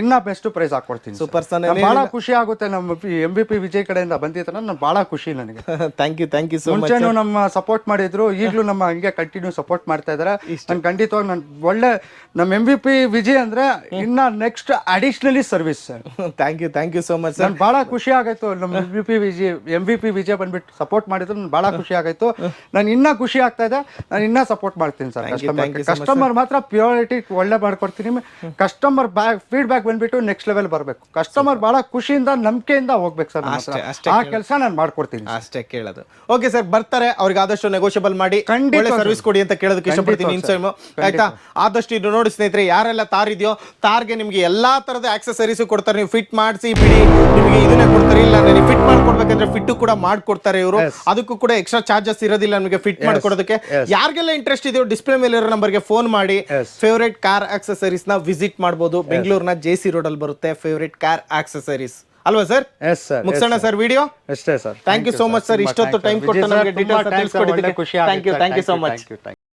ಇನ್ನ ಬೆಸ್ಟ್ ಪ್ರೈಸ್ ಹಾಕೊಡ್ತೀನಿ ಸೂಪರ್ ಸರ್ ಬಹಳ ಖುಷಿ ಆಗುತ್ತೆ ನಮ್ಮ ಎಂ ಬಿ ಪಿ ವಿಜಯ್ ಕಡೆಯಿಂದ ಬಂದಿದ್ರೆ ನನ್ ಬಹಳ ಖುಷಿ ನನಗೆ. Thank you thank you so much ನಮ್ಮ ಸಪೋರ್ಟ್ ಮಾಡಿದ್ರು ಈಗಲೂ ನಮ್ಮ ಹಂಗೆ ಕಂಟಿನ್ಯೂ ಸಪೋರ್ಟ್ ಮಾಡ್ತಾ ಇದಾರೆ. ನನ್ ಖಂಡಿತವಾಗಿ ನನ್ ಒಳ್ಳೆ ನಮ್ಮ ಎಂ ಬಿ ಪಿ ವಿಜಯ್ ಅಂದ್ರೆ ಇನ್ನ next additionally service sir thank you thank you so much sir ಬಹಳ ಖುಷಿ ಆಗಾಯ್ತು ನಮ್ಮ M B P Vijay M V P Vijay ಬಂದ್ಬಿಟ್ಟು ಸಪೋರ್ಟ್ ಮಾಡಿದ್ರು ನನ್ಗೆ ಬಹಳ ಖುಷಿ ಆಗಾಯ್ತು. ನಾನು ಇನ್ನೂ ಖುಷಿ ಆಗ್ತಾ ಇದೆ ನಾನು ಇನ್ನ ಸಪೋರ್ಟ್ ಮಾಡ್ತೀನಿ ಸರ್ ಕಸ್ಟಮರ್ ಕಸ್ಟಮರ್ ಮಾತ್ರ ಪ್ಯೂರಿಟಿ ಒಳ್ಳೆ ಮಾಡ್ಕೊಡ್ತೀನಿ. ಕಸ್ಟಮರ್ ಬ್ಯಾಕ್ ಫೀಡ್ಬ್ಯಾಕ್ ಬಂದ್ಬಿಟ್ಟು ನೆಕ್ಸ್ಟ್ ಲೆವೆಲ್ ಬರಬೇಕು. ಕಸ್ಟಮರ್ ಭಾಳ ಖುಷಿಯಿಂದ ನಂಬಿಕೆಯಿಂದ ಹೋಗ್ಬೇಕು ಸರ್ ಆ ಕೆಲಸ ನಾನು ಮಾಡ್ಕೊಡ್ತೀನಿ ಅಷ್ಟೇ ಕೇಳೋದು. ಓಕೆ ಸರ್ ಬರ್ತಾರೆ ಅವ್ರಿಗೆ ಆದಷ್ಟು ನೆಗೋಷಿಯಬಲ್ ಮಾಡಿ. ಒಳ್ಳೆ ಸರ್ವಿಸ್ ಕೊಡಿ ಅಂತ ಕೇಳೋದಕ್ಕೆ ಇಷ್ಟಪಡ್ತೀನಿ ಇನ್ಸೈಮ್ ಆಯ್ತಾ? ಆದಷ್ಟು ಇದು ನೋಡಿ ಸ್ನೇಹಿತರೆ ಯಾರೆಲ್ಲ ತಾರ್ ಇದೆಯೋ ತಾರ್ಗೆ ನಿಮ್ಗೆ ಎಲ್ಲಾ ತರದ ಆಕ್ಸೆಸರೀಸ್ ಕೊಡ್ತಾರೆ. ನೀವು ಫಿಟ್ ಮಾಡಿಸಿ ಬಿಡಿ ನಿಮಗೆ ಇದನ್ನೇ ಕೊಡ್ತಾರೆ. ಇಲ್ಲ ನನಗೆ ಫಿಟ್ ಮಾಡ್ಕೊಡ್ಬೇಕಂದ್ರೆ ಫಿಟ್ ಕೂಡ ಮಾಡ್ಕೊಡ್ತಾರೆ ಇವರು. ಅದಕ್ಕೂ ಕೂಡ ಎಕ್ಸ್ಟ್ರಾ ಚಾರ್ಜಸ್ ಇರೋದಿಲ್ಲ ನಮಗೆ ಫಿಟ್ ಮಾಡ್ಕೊಡೋದಕ್ಕೆ. ಯಾರಿಗೆಲ್ಲ ಇಂಟ್ರೆಸ್ಟ್ ಇದೆಯೋ ಡಿಸ್ಪ್ಲೇ ಮೇಲೆ ಇರೋ ನಂಬರ್ಗೆ ಫೋನ್ ಮಾಡಿ. ಫೇವರೇಟ್ ಕಾರ್ ಆಕ್ಸೆಸರೀಸ್ನ ವಿಸಿಟ್ ಮಾಡಬಹುದು ಬೆಂಗಳೂರಿನ ಜೆ ಸಿ ರೋಡ್ ಅಲ್ಲಿ ಬರುತ್ತೆ ಫೇವರೇಟ್ ಕಾರ್ ಆಕ್ಸೆಸರೀಸ್ ಅಲ್ವಾ ಸರ್ ಎಸ್ ಸರ್ ಮುಗಿಸೋಣ ಸರ್ ವಿಡಿಯೋ ಅಷ್ಟೇ sir thank you so much sir ಇಷ್ಟೊತ್ತು ಟೈಮ್ ಕೊಟ್ಟು ನಮಗೆ ಡೀಟೇಲ್ಸ್ ತಿಳಿಸ್ಕೊಟ್ಟಿದ್ದಕ್ಕೆ. ಖುಷಿ thank you thank you so much thank you